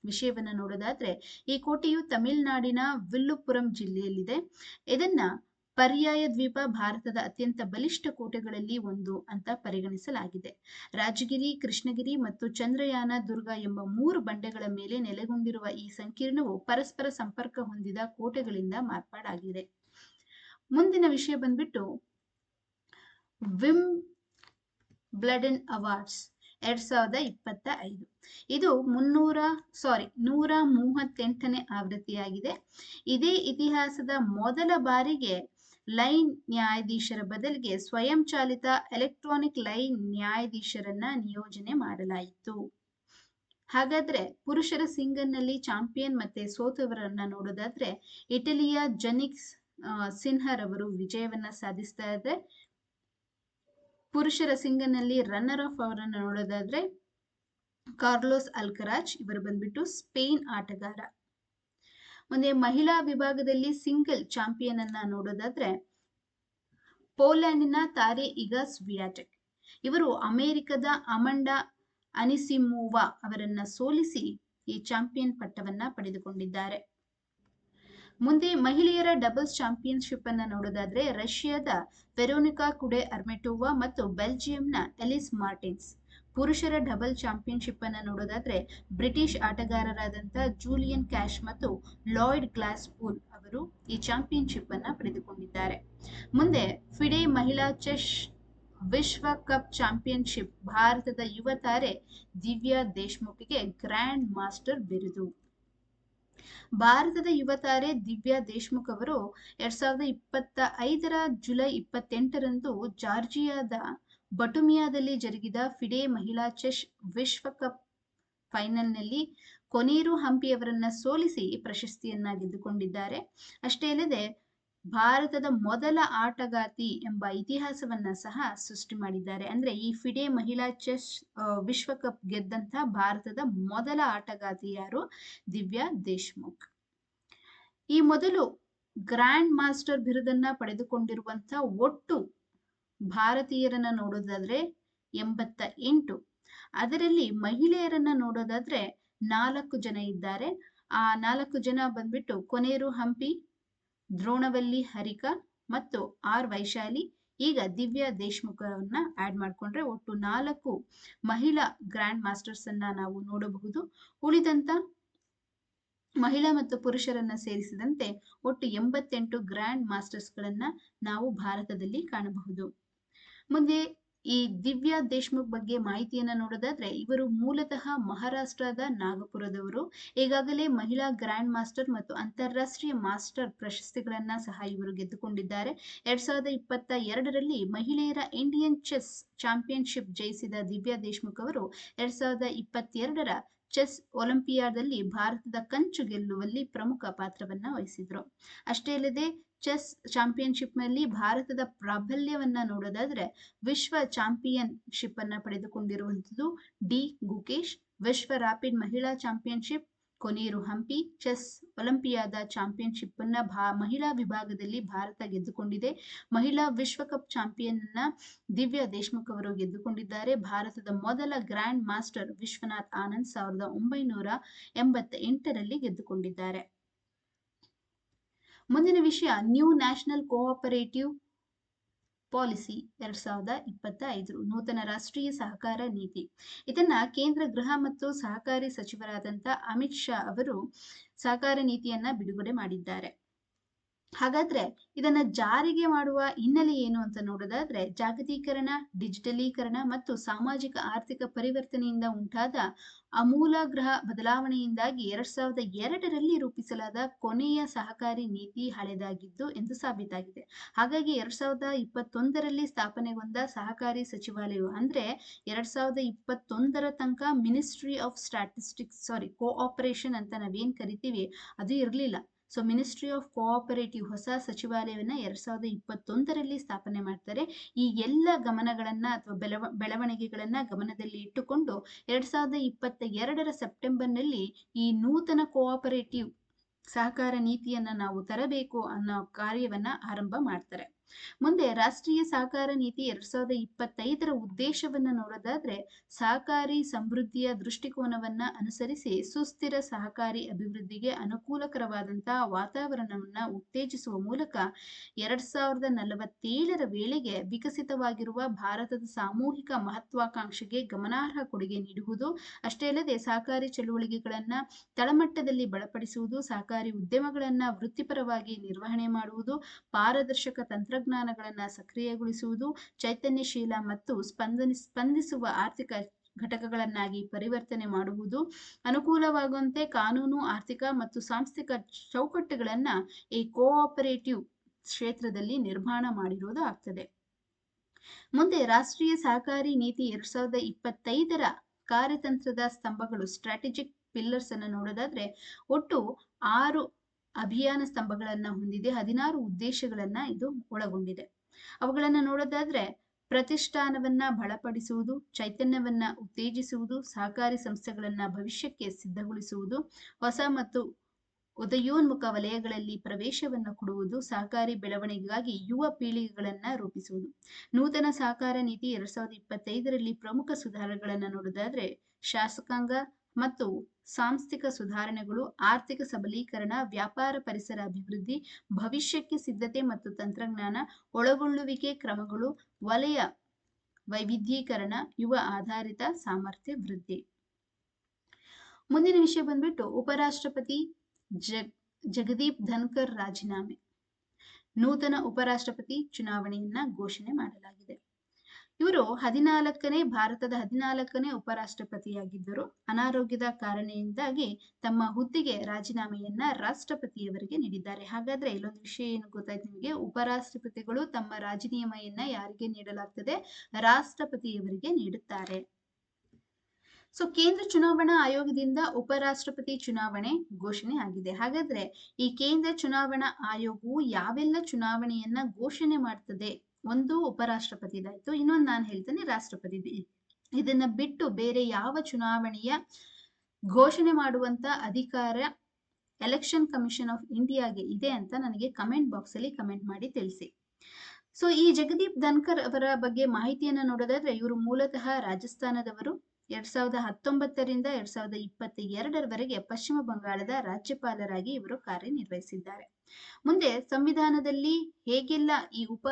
ವಿಷಯವನ್ನ ನೋಡೋದಾದ್ರೆ, ಈ ಕೋಟೆಯು ತಮಿಳುನಾಡಿನ ವಿಲ್ಲುಪುರಂ ಜಿಲ್ಲೆಯಲ್ಲಿದೆ. ಇದನ್ನ ಪರ್ಯಾಯ ದ್ವೀಪ ಭಾರತದ ಅತ್ಯಂತ ಬಲಿಷ್ಠ ಕೋಟೆಗಳಲ್ಲಿ ಒಂದು ಅಂತ ಪರಿಗಣಿಸಲಾಗಿದೆ. ರಾಜಗಿರಿ, ಕೃಷ್ಣಗಿರಿ ಮತ್ತು ಚಂದ್ರಯಾನ ದುರ್ಗ ಎಂಬ ಮೂರು ಬಂಡೆಗಳ ಮೇಲೆ ನೆಲೆಗೊಂಡಿರುವ ಈ ಸಂಕೀರ್ಣವು ಪರಸ್ಪರ ಸಂಪರ್ಕ ಹೊಂದಿದ ಕೋಟೆಗಳಿಂದ ಮಾರ್ಪಾಡಾಗಿದೆ. ಮುಂದಿನ ವಿಷಯ ಬಂದ್ಬಿಟ್ಟು ವಿಮ್ ಬ್ಲಡನ್ ಅವಾರ್ಡ್ಸ್ ಎರಡ್ ಸಾವಿರದ ಇಪ್ಪತ್ತ ಐದು. ಇದು ಮುನ್ನೂರ, ಸಾರಿ, ನೂರ ಮೂವತ್ತೆಂಟನೇ ಆವೃತ್ತಿಯಾಗಿದೆ. ಇದೇ ಇತಿಹಾಸದ ಮೊದಲ ಬಾರಿಗೆ ಲೈನ್ ನ್ಯಾಯಾಧೀಶರ ಬದಲಿಗೆ ಸ್ವಯಂ ಚಾಲಿತ ಎಲೆಕ್ಟ್ರಾನಿಕ್ ಲೈನ್ ನ್ಯಾಯಾಧೀಶರನ್ನ ನಿಯೋಜನೆ ಮಾಡಲಾಯಿತು. ಹಾಗಾದ್ರೆ ಪುರುಷರ ಸಿಂಗಲ್ನಲ್ಲಿ ಚಾಂಪಿಯನ್ ಮತ್ತೆ ಸೋತವರನ್ನ ನೋಡೋದಾದ್ರೆ ಇಟಲಿಯ ಜನಿಕ್ಸ್ ಸಿನ್ಹರ್ ಅವರು ವಿಜಯವನ್ನ ಸಾಧಿಸ್ತಾ ಇದ್ರೆ ಪುರುಷರ ಸಿಂಗಲ್ನಲ್ಲಿ ರನ್ನರ್ ಆಫ್ ಅವರನ್ನ ನೋಡೋದಾದ್ರೆ ಕಾರ್ಲೋಸ್ ಅಲ್ಕರಾಜ್ ಇವರು ಬಂದ್ಬಿಟ್ಟು ಸ್ಪೇನ್ ಆಟಗಾರ. ಮುಂದೆ ಮಹಿಳಾ ವಿಭಾಗದಲ್ಲಿ ಸಿಂಗಲ್ ಚಾಂಪಿಯನ್ ಅನ್ನ ನೋಡೋದಾದ್ರೆ ಪೋಲೆಂಡ್ನ ತಾರೆ ಈಗ ಸ್ವಿಯಾಟೆಕ್. ಇವರು ಅಮೆರಿಕದ ಅಮಂಡಾ ಅನಿಸಿಮೋವಾ ಅವರನ್ನ ಸೋಲಿಸಿ ಈ ಚಾಂಪಿಯನ್ ಪಟ್ಟವನ್ನ ಪಡೆದುಕೊಂಡಿದ್ದಾರೆ. ಮುಂದೆ ಮಹಿಳೆಯರ ಡಬಲ್ಸ್ ಚಾಂಪಿಯನ್ಶಿಪ್ ಅನ್ನ ನೋಡೋದಾದ್ರೆ ರಷ್ಯಾದ ವೆರೋನಿಕಾ ಕುಡೆ ಅರ್ಮೆಟೋವಾ ಮತ್ತು ಬೆಲ್ಜಿಯಂನ ಎಲಿಸ್ ಮಾರ್ಟಿನ್ಸ್. ಪುರುಷರ ಡಬಲ್ ಚಾಂಪಿಯನ್ಶಿಪ್ ಅನ್ನ ನೋಡೋದಾದ್ರೆ ಬ್ರಿಟಿಷ್ ಆಟಗಾರರಾದಂಥ ಜೂಲಿಯನ್ ಕ್ಯಾಶ್ ಮತ್ತು ಲಾಯ್ಡ್ ಗ್ಲಾಸ್ಪೂಲ್ ಅವರು ಈ ಚಾಂಪಿಯನ್ಶಿಪ್ ಅನ್ನ ಪಡೆದುಕೊಂಡಿದ್ದಾರೆ. ಮುಂದೆ ಫಿಡೆ ಮಹಿಳಾ ಚೆಸ್ ವಿಶ್ವ ಕಪ್ ಚಾಂಪಿಯನ್ಶಿಪ್ ಭಾರತದ ಯುವ ತಾರೆ ದಿವ್ಯಾ ದೇಶ್ಮುಖ್ಗೆ ಗ್ರ್ಯಾಂಡ್ ಮಾಸ್ಟರ್ ಬಿರುದು. ಭಾರತದ ಯುವ ತಾರೆ ದಿವ್ಯಾ ದೇಶ್ಮುಖ್ ಅವರು ಎರಡ್ ಸಾವಿರದ ಇಪ್ಪತ್ತ ಐದರ ಜುಲೈ ಇಪ್ಪತ್ತೆಂಟರಂದು ಜಾರ್ಜಿಯಾದ ಬಟುಮಿಯಾದಲ್ಲಿ ಜರುಗಿದ ಫಿಡೆ ಮಹಿಳಾ ಚೆಸ್ ವಿಶ್ವಕಪ್ ಫೈನಲ್ನಲ್ಲಿ ಕೊನೇರು ಹಂಪಿಯವರನ್ನ ಸೋಲಿಸಿ ಪ್ರಶಸ್ತಿಯನ್ನ ಗೆದ್ದುಕೊಂಡಿದ್ದಾರೆ ಅಷ್ಟೇ ಅಲ್ಲದೆ, ಭಾರತದ ಮೊದಲ ಆಟಗಾತಿ ಎಂಬ ಇತಿಹಾಸವನ್ನ ಸಹ ಸೃಷ್ಟಿ ಮಾಡಿದ್ದಾರೆ. ಅಂದ್ರೆ ಈ ಫಿಡೆ ಮಹಿಳಾ ಚೆಸ್ ವಿಶ್ವಕಪ್ ಗೆದ್ದಂತ ಭಾರತದ ಮೊದಲ ಆಟಗಾತಿ ಯಾರು? ದಿವ್ಯಾ ದೇಶ್ಮುಖ್. ಈ ಮೊದಲು ಗ್ರ್ಯಾಂಡ್ ಮಾಸ್ಟರ್ ಬಿರುದನ್ನ ಪಡೆದುಕೊಂಡಿರುವಂತ ಒಟ್ಟು ಭಾರತೀಯರನ್ನ ನೋಡೋದಾದ್ರೆ ಎಂಬತ್ತ ಎಂಟು ಅದರಲ್ಲಿ ಮಹಿಳೆಯರನ್ನ ನೋಡೋದಾದ್ರೆ ನಾಲ್ಕು ಜನ ಇದ್ದಾರೆ. ಆ ನಾಲ್ಕು ಜನ ಬಂದ್ಬಿಟ್ಟು ಕೊನೇರು ಹಂಪಿ, ದ್ರೋಣವಲ್ಲಿ ಹರಿಕ ಮತ್ತು ಆರ್ ವೈಶಾಲಿ. ಈಗ ದಿವ್ಯಾ ದೇಶ್ಮುಖರನ್ನ ಆಡ್ ಮಾಡ್ಕೊಂಡ್ರೆ ಒಟ್ಟು ನಾಲ್ಕು ಮಹಿಳಾ ಗ್ರ್ಯಾಂಡ್ ಮಾಸ್ಟರ್ಸ್ ಅನ್ನ ನಾವು ನೋಡಬಹುದು. ಉಳಿದಂತ ಮಹಿಳಾ ಮತ್ತು ಪುರುಷರನ್ನ ಸೇರಿಸಿದಂತೆ ಒಟ್ಟು ಎಂಬತ್ತೆಂಟು ಗ್ರ್ಯಾಂಡ್ ಮಾಸ್ಟರ್ಸ್ ಗಳನ್ನ ನಾವು ಭಾರತದಲ್ಲಿ ಕಾಣಬಹುದು. ಮುಂದೆ ಈ ದಿವ್ಯಾ ದೇಶ್ಮುಖ್ ಬಗ್ಗೆ ಮಾಹಿತಿಯನ್ನ ನೋಡೋದಾದ್ರೆ ಇವರು ಮೂಲತಃ ಮಹಾರಾಷ್ಟ್ರದ ನಾಗಪುರದವರು. ಈಗಾಗಲೇ ಮಹಿಳಾ ಗ್ರ್ಯಾಂಡ್ ಮಾಸ್ಟರ್ ಮತ್ತು ಅಂತಾರಾಷ್ಟ್ರೀಯ ಮಾಸ್ಟರ್ ಪ್ರಶಸ್ತಿಗಳನ್ನ ಸಹ ಇವರು ಗೆದ್ದುಕೊಂಡಿದ್ದಾರೆ. ಎರಡ್ ಸಾವಿರದ ಇಪ್ಪತ್ತ ಎರಡರಲ್ಲಿ ಮಹಿಳೆಯರ ಇಂಡಿಯನ್ ಚೆಸ್ ಚಾಂಪಿಯನ್ಶಿಪ್ ಜಯಿಸಿದ ದಿವ್ಯಾ ದೇಶ್ಮುಖ್ ಅವರು ಎರಡ್ ಸಾವಿರದ ಇಪ್ಪತ್ತೆರಡರ ಚೆಸ್ ಒಲಿಂಪಿಯಾದಲ್ಲಿ ಭಾರತದ ಕಂಚು ಗೆಲ್ಲುವಲ್ಲಿ ಪ್ರಮುಖ ಪಾತ್ರವನ್ನ ವಹಿಸಿದ್ರು. ಅಷ್ಟೇ ಅಲ್ಲದೆ ಚೆಸ್ ಚಾಂಪಿಯನ್ಶಿಪ್ನಲ್ಲಿ ಭಾರತದ ಪ್ರಾಬಲ್ಯವನ್ನು ನೋಡೋದಾದ್ರೆ ವಿಶ್ವ ಚಾಂಪಿಯನ್ಶಿಪ್ ಅನ್ನು ಪಡೆದುಕೊಂಡಿರುವಂತದ್ದು ಡಿ ಗುಕೇಶ್. ವಿಶ್ವ ರಾಪಿಡ್ ಮಹಿಳಾ championship, Koneru Hampi. Chess ಒಲಿಂಪಿಯಾದ championship ಅನ್ನ ಭಾ ಮಹಿಳಾ ವಿಭಾಗದಲ್ಲಿ ಭಾರತ ಗೆದ್ದುಕೊಂಡಿದೆ. ಮಹಿಳಾ ವಿಶ್ವಕಪ್ ಚಾಂಪಿಯನ್ ಅನ್ನ ದಿವ್ಯಾ ದೇಶ್ಮುಖ್ ಅವರು ಗೆದ್ದುಕೊಂಡಿದ್ದಾರೆ. ಭಾರತದ ಮೊದಲ ಗ್ರ್ಯಾಂಡ್ ಮಾಸ್ಟರ್ ವಿಶ್ವನಾಥ್ ಆನಂದ್ ಸಾವಿರದ ಒಂಬೈನೂರ ಎಂಬತ್ತ ಎಂಟರಲ್ಲಿ ಗೆದ್ದುಕೊಂಡಿದ್ದಾರೆ. ಮುಂದಿನ ವಿಷಯ ನ್ಯೂ ನ್ಯಾಷನಲ್ ಕೋಆಪರೇಟಿವ್ ಪಾಲಿಸಿ ಎರಡ್ ಸಾವಿರದ ಇಪ್ಪತ್ತ ಐದು ನೂತನ ರಾಷ್ಟ್ರೀಯ ಸಹಕಾರ ನೀತಿ. ಇದನ್ನ ಕೇಂದ್ರ ಗೃಹ ಮತ್ತು ಸಹಕಾರಿ ಸಚಿವರಾದಂತ ಅಮಿತ್ ಶಾ ಅವರು ಸಹಕಾರ ನೀತಿಯನ್ನ ಬಿಡುಗಡೆ ಮಾಡಿದ್ದಾರೆ. ಹಾಗಾದ್ರೆ ಇದನ್ನ ಜಾರಿಗೆ ಮಾಡುವ ಹಿನ್ನೆಲೆ ಏನು ಅಂತ ನೋಡೋದಾದ್ರೆ ಜಾಗತೀಕರಣ, ಡಿಜಿಟಲೀಕರಣ ಮತ್ತು ಸಾಮಾಜಿಕ ಆರ್ಥಿಕ ಪರಿವರ್ತನೆಯಿಂದ ಉಂಟಾದ ಅಮೂಲಾಗ್ರಹ ಬದಲಾವಣೆಯಿಂದಾಗಿ ಎರಡ್ ಸಾವಿರದ ಎರಡರಲ್ಲಿ ರೂಪಿಸಲಾದ ಕೊನೆಯ ಸಹಕಾರಿ ನೀತಿ ಹಳೆದಾಗಿದ್ದು ಎಂದು ಸಾಬೀತಾಗಿದೆ. ಹಾಗಾಗಿ ಎರಡ್ ಸಾವಿರದ ಇಪ್ಪತ್ತೊಂದರಲ್ಲಿ ಸ್ಥಾಪನೆಗೊಂಡ ಸಹಕಾರಿ ಸಚಿವಾಲಯವು ಅಂದ್ರೆ ಎರಡ್ ಸಾವಿರದ ಇಪ್ಪತ್ತೊಂದರ ತನಕ ministry of statistics sorry cooperation ಅಂತ ನಾವೇನ್ ಕರಿತೀವಿ ಅದು ಇರಲಿಲ್ಲ. ಸೊ ಮಿನಿಸ್ಟ್ರಿ ಆಫ್ ಕೋಆಪರೇಟಿವ್ ಹೊಸ ಸಚಿವಾಲಯವನ್ನ ಎರಡ್ ಸಾವಿರದ ಇಪ್ಪತ್ತೊಂದರಲ್ಲಿ ಸ್ಥಾಪನೆ ಮಾಡ್ತಾರೆ. ಈ ಎಲ್ಲ ಗಮನಗಳನ್ನ ಅಥವಾ ಬೆಳವ, ಬೆಳವಣಿಗೆಗಳನ್ನ ಗಮನದಲ್ಲಿ ಇಟ್ಟುಕೊಂಡು ಎರಡ್ ಸಾವಿರದ ಇಪ್ಪತ್ತ ಎರಡರ ಸೆಪ್ಟೆಂಬರ್ನಲ್ಲಿ ಈ ನೂತನ ಕೋಆಪರೇಟಿವ್ ಸಹಕಾರ ನೀತಿಯನ್ನ ನಾವು ತರಬೇಕು ಅನ್ನೋ ಕಾರ್ಯವನ್ನ ಆರಂಭ ಮಾಡ್ತಾರೆ. ಮುಂದೆ ರಾಷ್ಟ್ರೀಯ ಸಹಕಾರ ನೀತಿ ಎರಡ್ ಸಾವಿರದ ಇಪ್ಪತ್ತೈದರ ಉದ್ದೇಶವನ್ನ ನೋಡೋದಾದ್ರೆ ಸಹಕಾರಿ ಸಮೃದ್ಧಿಯ ದೃಷ್ಟಿಕೋನವನ್ನ ಅನುಸರಿಸಿ ಸುಸ್ಥಿರ ಸಹಕಾರಿ ಅಭಿವೃದ್ಧಿಗೆ ಅನುಕೂಲಕರವಾದಂತಹ ವಾತಾವರಣವನ್ನ ಉತ್ತೇಜಿಸುವ ಮೂಲಕ ಎರಡ್ ಸಾವಿರದ ನಲವತ್ತೇಳರ ವೇಳೆಗೆ ವಿಕಸಿತವಾಗಿರುವ ಭಾರತದ ಸಾಮೂಹಿಕ ಮಹತ್ವಾಕಾಂಕ್ಷೆಗೆ ಗಮನಾರ್ಹ ಕೊಡುಗೆ ನೀಡುವುದು ಅಷ್ಟೇ ಅಲ್ಲದೆ ಸಹಕಾರಿ ಚಳುವಳಿಕೆಗಳನ್ನ ತಳಮಟ್ಟದಲ್ಲಿ ಬಲಪಡಿಸುವುದು ಸಹಕಾರಿ ಉದ್ಯಮಗಳನ್ನ ವೃತ್ತಿಪರವಾಗಿ ನಿರ್ವಹಣೆ ಮಾಡುವುದು, ಪಾರದರ್ಶಕ ತಂತ್ರಜ್ಞಾನಗಳನ್ನ ಸಕ್ರಿಯಗೊಳಿಸುವುದು, ಚೈತನ್ಯಶೀಲ ಮತ್ತು ಸ್ಪಂದನಿ, ಸ್ಪಂದಿಸುವ ಆರ್ಥಿಕ ಘಟಕಗಳನ್ನಾಗಿ ಪರಿವರ್ತನೆ ಮಾಡುವುದು, ಅನುಕೂಲವಾಗುವಂತೆ ಕಾನೂನು, ಆರ್ಥಿಕ ಮತ್ತು ಸಾಂಸ್ಥಿಕ ಚೌಕಟ್ಟುಗಳನ್ನ ಈ ಕೋಆಪರೇಟಿವ್ ಕ್ಷೇತ್ರದಲ್ಲಿ ನಿರ್ಮಾಣ ಮಾಡಿರುವುದು ಆಗ್ತದೆ. ಮುಂದೆ ರಾಷ್ಟ್ರೀಯ ಸಹಕಾರಿ ನೀತಿ ಎರಡ್ ಸಾವಿರದ ಇಪ್ಪತ್ತೈದರ ಕಾರ್ಯತಂತ್ರದ ಸ್ತಂಭಗಳು, ಸ್ಟ್ರಾಟಜಿಕ್ ಪಿಲ್ಲರ್ಸ್ ಅನ್ನು ನೋಡೋದಾದ್ರೆ ಒಟ್ಟು ಆರು ಅಭಿಯಾನ ಸ್ತಂಭಗಳನ್ನ ಹೊಂದಿದೆ, ಹದಿನಾರು ಉದ್ದೇಶಗಳನ್ನ ಇದು ಒಳಗೊಂಡಿದೆ. ಅವುಗಳನ್ನ ನೋಡೋದಾದ್ರೆ ಪ್ರತಿಷ್ಠಾನವನ್ನ ಬಲಪಡಿಸುವುದು, ಚೈತನ್ಯವನ್ನ ಉತ್ತೇಜಿಸುವುದು, ಸಹಕಾರಿ ಸಂಸ್ಥೆಗಳನ್ನ ಭವಿಷ್ಯಕ್ಕೆ ಸಿದ್ಧಗೊಳಿಸುವುದು, ಹೊಸ ಮತ್ತು ಉದಯೋನ್ಮುಖ ವಲಯಗಳಲ್ಲಿ ಪ್ರವೇಶವನ್ನು ಕೊಡುವುದು, ಸಹಕಾರಿ ಬೆಳವಣಿಗೆಗಾಗಿ ಯುವ ಪೀಳಿಗೆಗಳನ್ನ ರೂಪಿಸುವುದು. ನೂತನ ಸಹಕಾರ ನೀತಿ ಎರಡ್ ಸಾವಿರದ ಇಪ್ಪತ್ತೈದರಲ್ಲಿ ಪ್ರಮುಖ ಸುಧಾರಣೆಗಳನ್ನ ನೋಡೋದಾದ್ರೆ ಶಾಸಕಾಂಗ ಮತ್ತು ಸಾಂಸ್ಥಿಕ ಸುಧಾರಣೆಗಳು, ಆರ್ಥಿಕ ಸಬಲೀಕರಣ, ವ್ಯಾಪಾರ ಪರಿಸರ ಅಭಿವೃದ್ಧಿ, ಭವಿಷ್ಯಕ್ಕೆ ಸಿದ್ಧತೆ ಮತ್ತು ತಂತ್ರಜ್ಞಾನ, ಒಳಗೊಳ್ಳುವಿಕೆ ಕ್ರಮಗಳು, ವಲಯ ವೈವಿಧ್ಯೀಕರಣ, ಯುವ ಆಧಾರಿತ ಸಾಮರ್ಥ್ಯ ವೃದ್ಧಿ. ಮುಂದಿನ ವಿಷಯ ಬಂದ್ಬಿಟ್ಟು ಉಪರಾಷ್ಟ್ರಪತಿ ಜಗ್, ಜಗದೀಪ್ ಧನ್ಕರ್ ರಾಜೀನಾಮೆ. ನೂತನ ಉಪರಾಷ್ಟ್ರಪತಿ ಚುನಾವಣೆಯನ್ನ ಘೋಷಣೆ ಮಾಡಲಾಗಿದೆ. ಇವರು ಹದಿನಾಲ್ಕನೇ ಭಾರತದ ಹದಿನಾಲ್ಕನೇ ಉಪರಾಷ್ಟ್ರಪತಿಯಾಗಿದ್ದರು. ಅನಾರೋಗ್ಯದ ಕಾರಣದಿಂದಾಗಿ ತಮ್ಮ ಹುದ್ದೆಗೆ ರಾಜೀನಾಮೆಯನ್ನ ರಾಷ್ಟ್ರಪತಿಯವರಿಗೆ ನೀಡಿದ್ದಾರೆ. ಹಾಗಾದ್ರೆ ಇಲ್ಲೊಂದು ವಿಷಯ ಏನು ಗೊತ್ತಾಯ್ತು ನಿಮಗೆ? ಉಪರಾಷ್ಟ್ರಪತಿಗಳು ತಮ್ಮ ರಾಜೀನಾಮೆಯನ್ನ ಯಾರಿಗೆ ನೀಡಲಾಗ್ತದೆ? ರಾಷ್ಟ್ರಪತಿಯವರಿಗೆ ನೀಡುತ್ತಾರೆ. ಸೊ, ಕೇಂದ್ರ ಚುನಾವಣಾ ಆಯೋಗದಿಂದ ಉಪರಾಷ್ಟ್ರಪತಿ ಚುನಾವಣೆ ಘೋಷಣೆ ಆಗಿದೆ. ಹಾಗಾದ್ರೆ ಈ ಕೇಂದ್ರ ಚುನಾವಣಾ ಆಯೋಗವು ಯಾವೆಲ್ಲ ಚುನಾವಣೆಯನ್ನ ಘೋಷಣೆ ಮಾಡ್ತದೆ? ಒಂದು ಉಪರಾಷ್ಟ್ರಪತಿದಾಯ್ತು ಇನ್ನೊಂದು ನಾನು ಹೇಳ್ತೇನೆ ರಾಷ್ಟ್ರಪತಿ ಇದನ್ನ ಬಿಟ್ಟು ಬೇರೆ ಯಾವ ಚುನಾವಣೆಯ ಘೋಷಣೆ ಮಾಡುವಂತ ಅಧಿಕಾರ ಎಲೆಕ್ಷನ್ ಕಮಿಷನ್ ಆಫ್ ಇಂಡಿಯಾಗೆ ಇದೆ ಅಂತ ನನಗೆ ಕಮೆಂಟ್ ಬಾಕ್ಸ್ ಅಲ್ಲಿ ಕಮೆಂಟ್ ಮಾಡಿ ತಿಳಿಸಿ. ಸೊ, ಈ ಜಗದೀಪ್ ಧನ್ಕರ್ ಅವರ ಬಗ್ಗೆ ಮಾಹಿತಿಯನ್ನ ನೋಡೋದಾದ್ರೆ ಇವರು ಮೂಲತಃ ರಾಜಸ್ಥಾನದವರು. ಎರಡ್ ಸಾವಿರದ ಹತ್ತೊಂಬತ್ತರಿಂದ ಎರಡ್ ಸಾವಿರದ ಇಪ್ಪತ್ತ ಎರಡರವರೆಗೆ ಪಶ್ಚಿಮ ಬಂಗಾಳದ ರಾಜ್ಯಪಾಲರಾಗಿ ಇವರು ಕಾರ್ಯನಿರ್ವಹಿಸಿದ್ದಾರೆ. ಮುಂದೆ ಸಂವಿಧಾನದಲ್ಲಿ ಹೇಗೆಲ್ಲ ಈ ಉಪ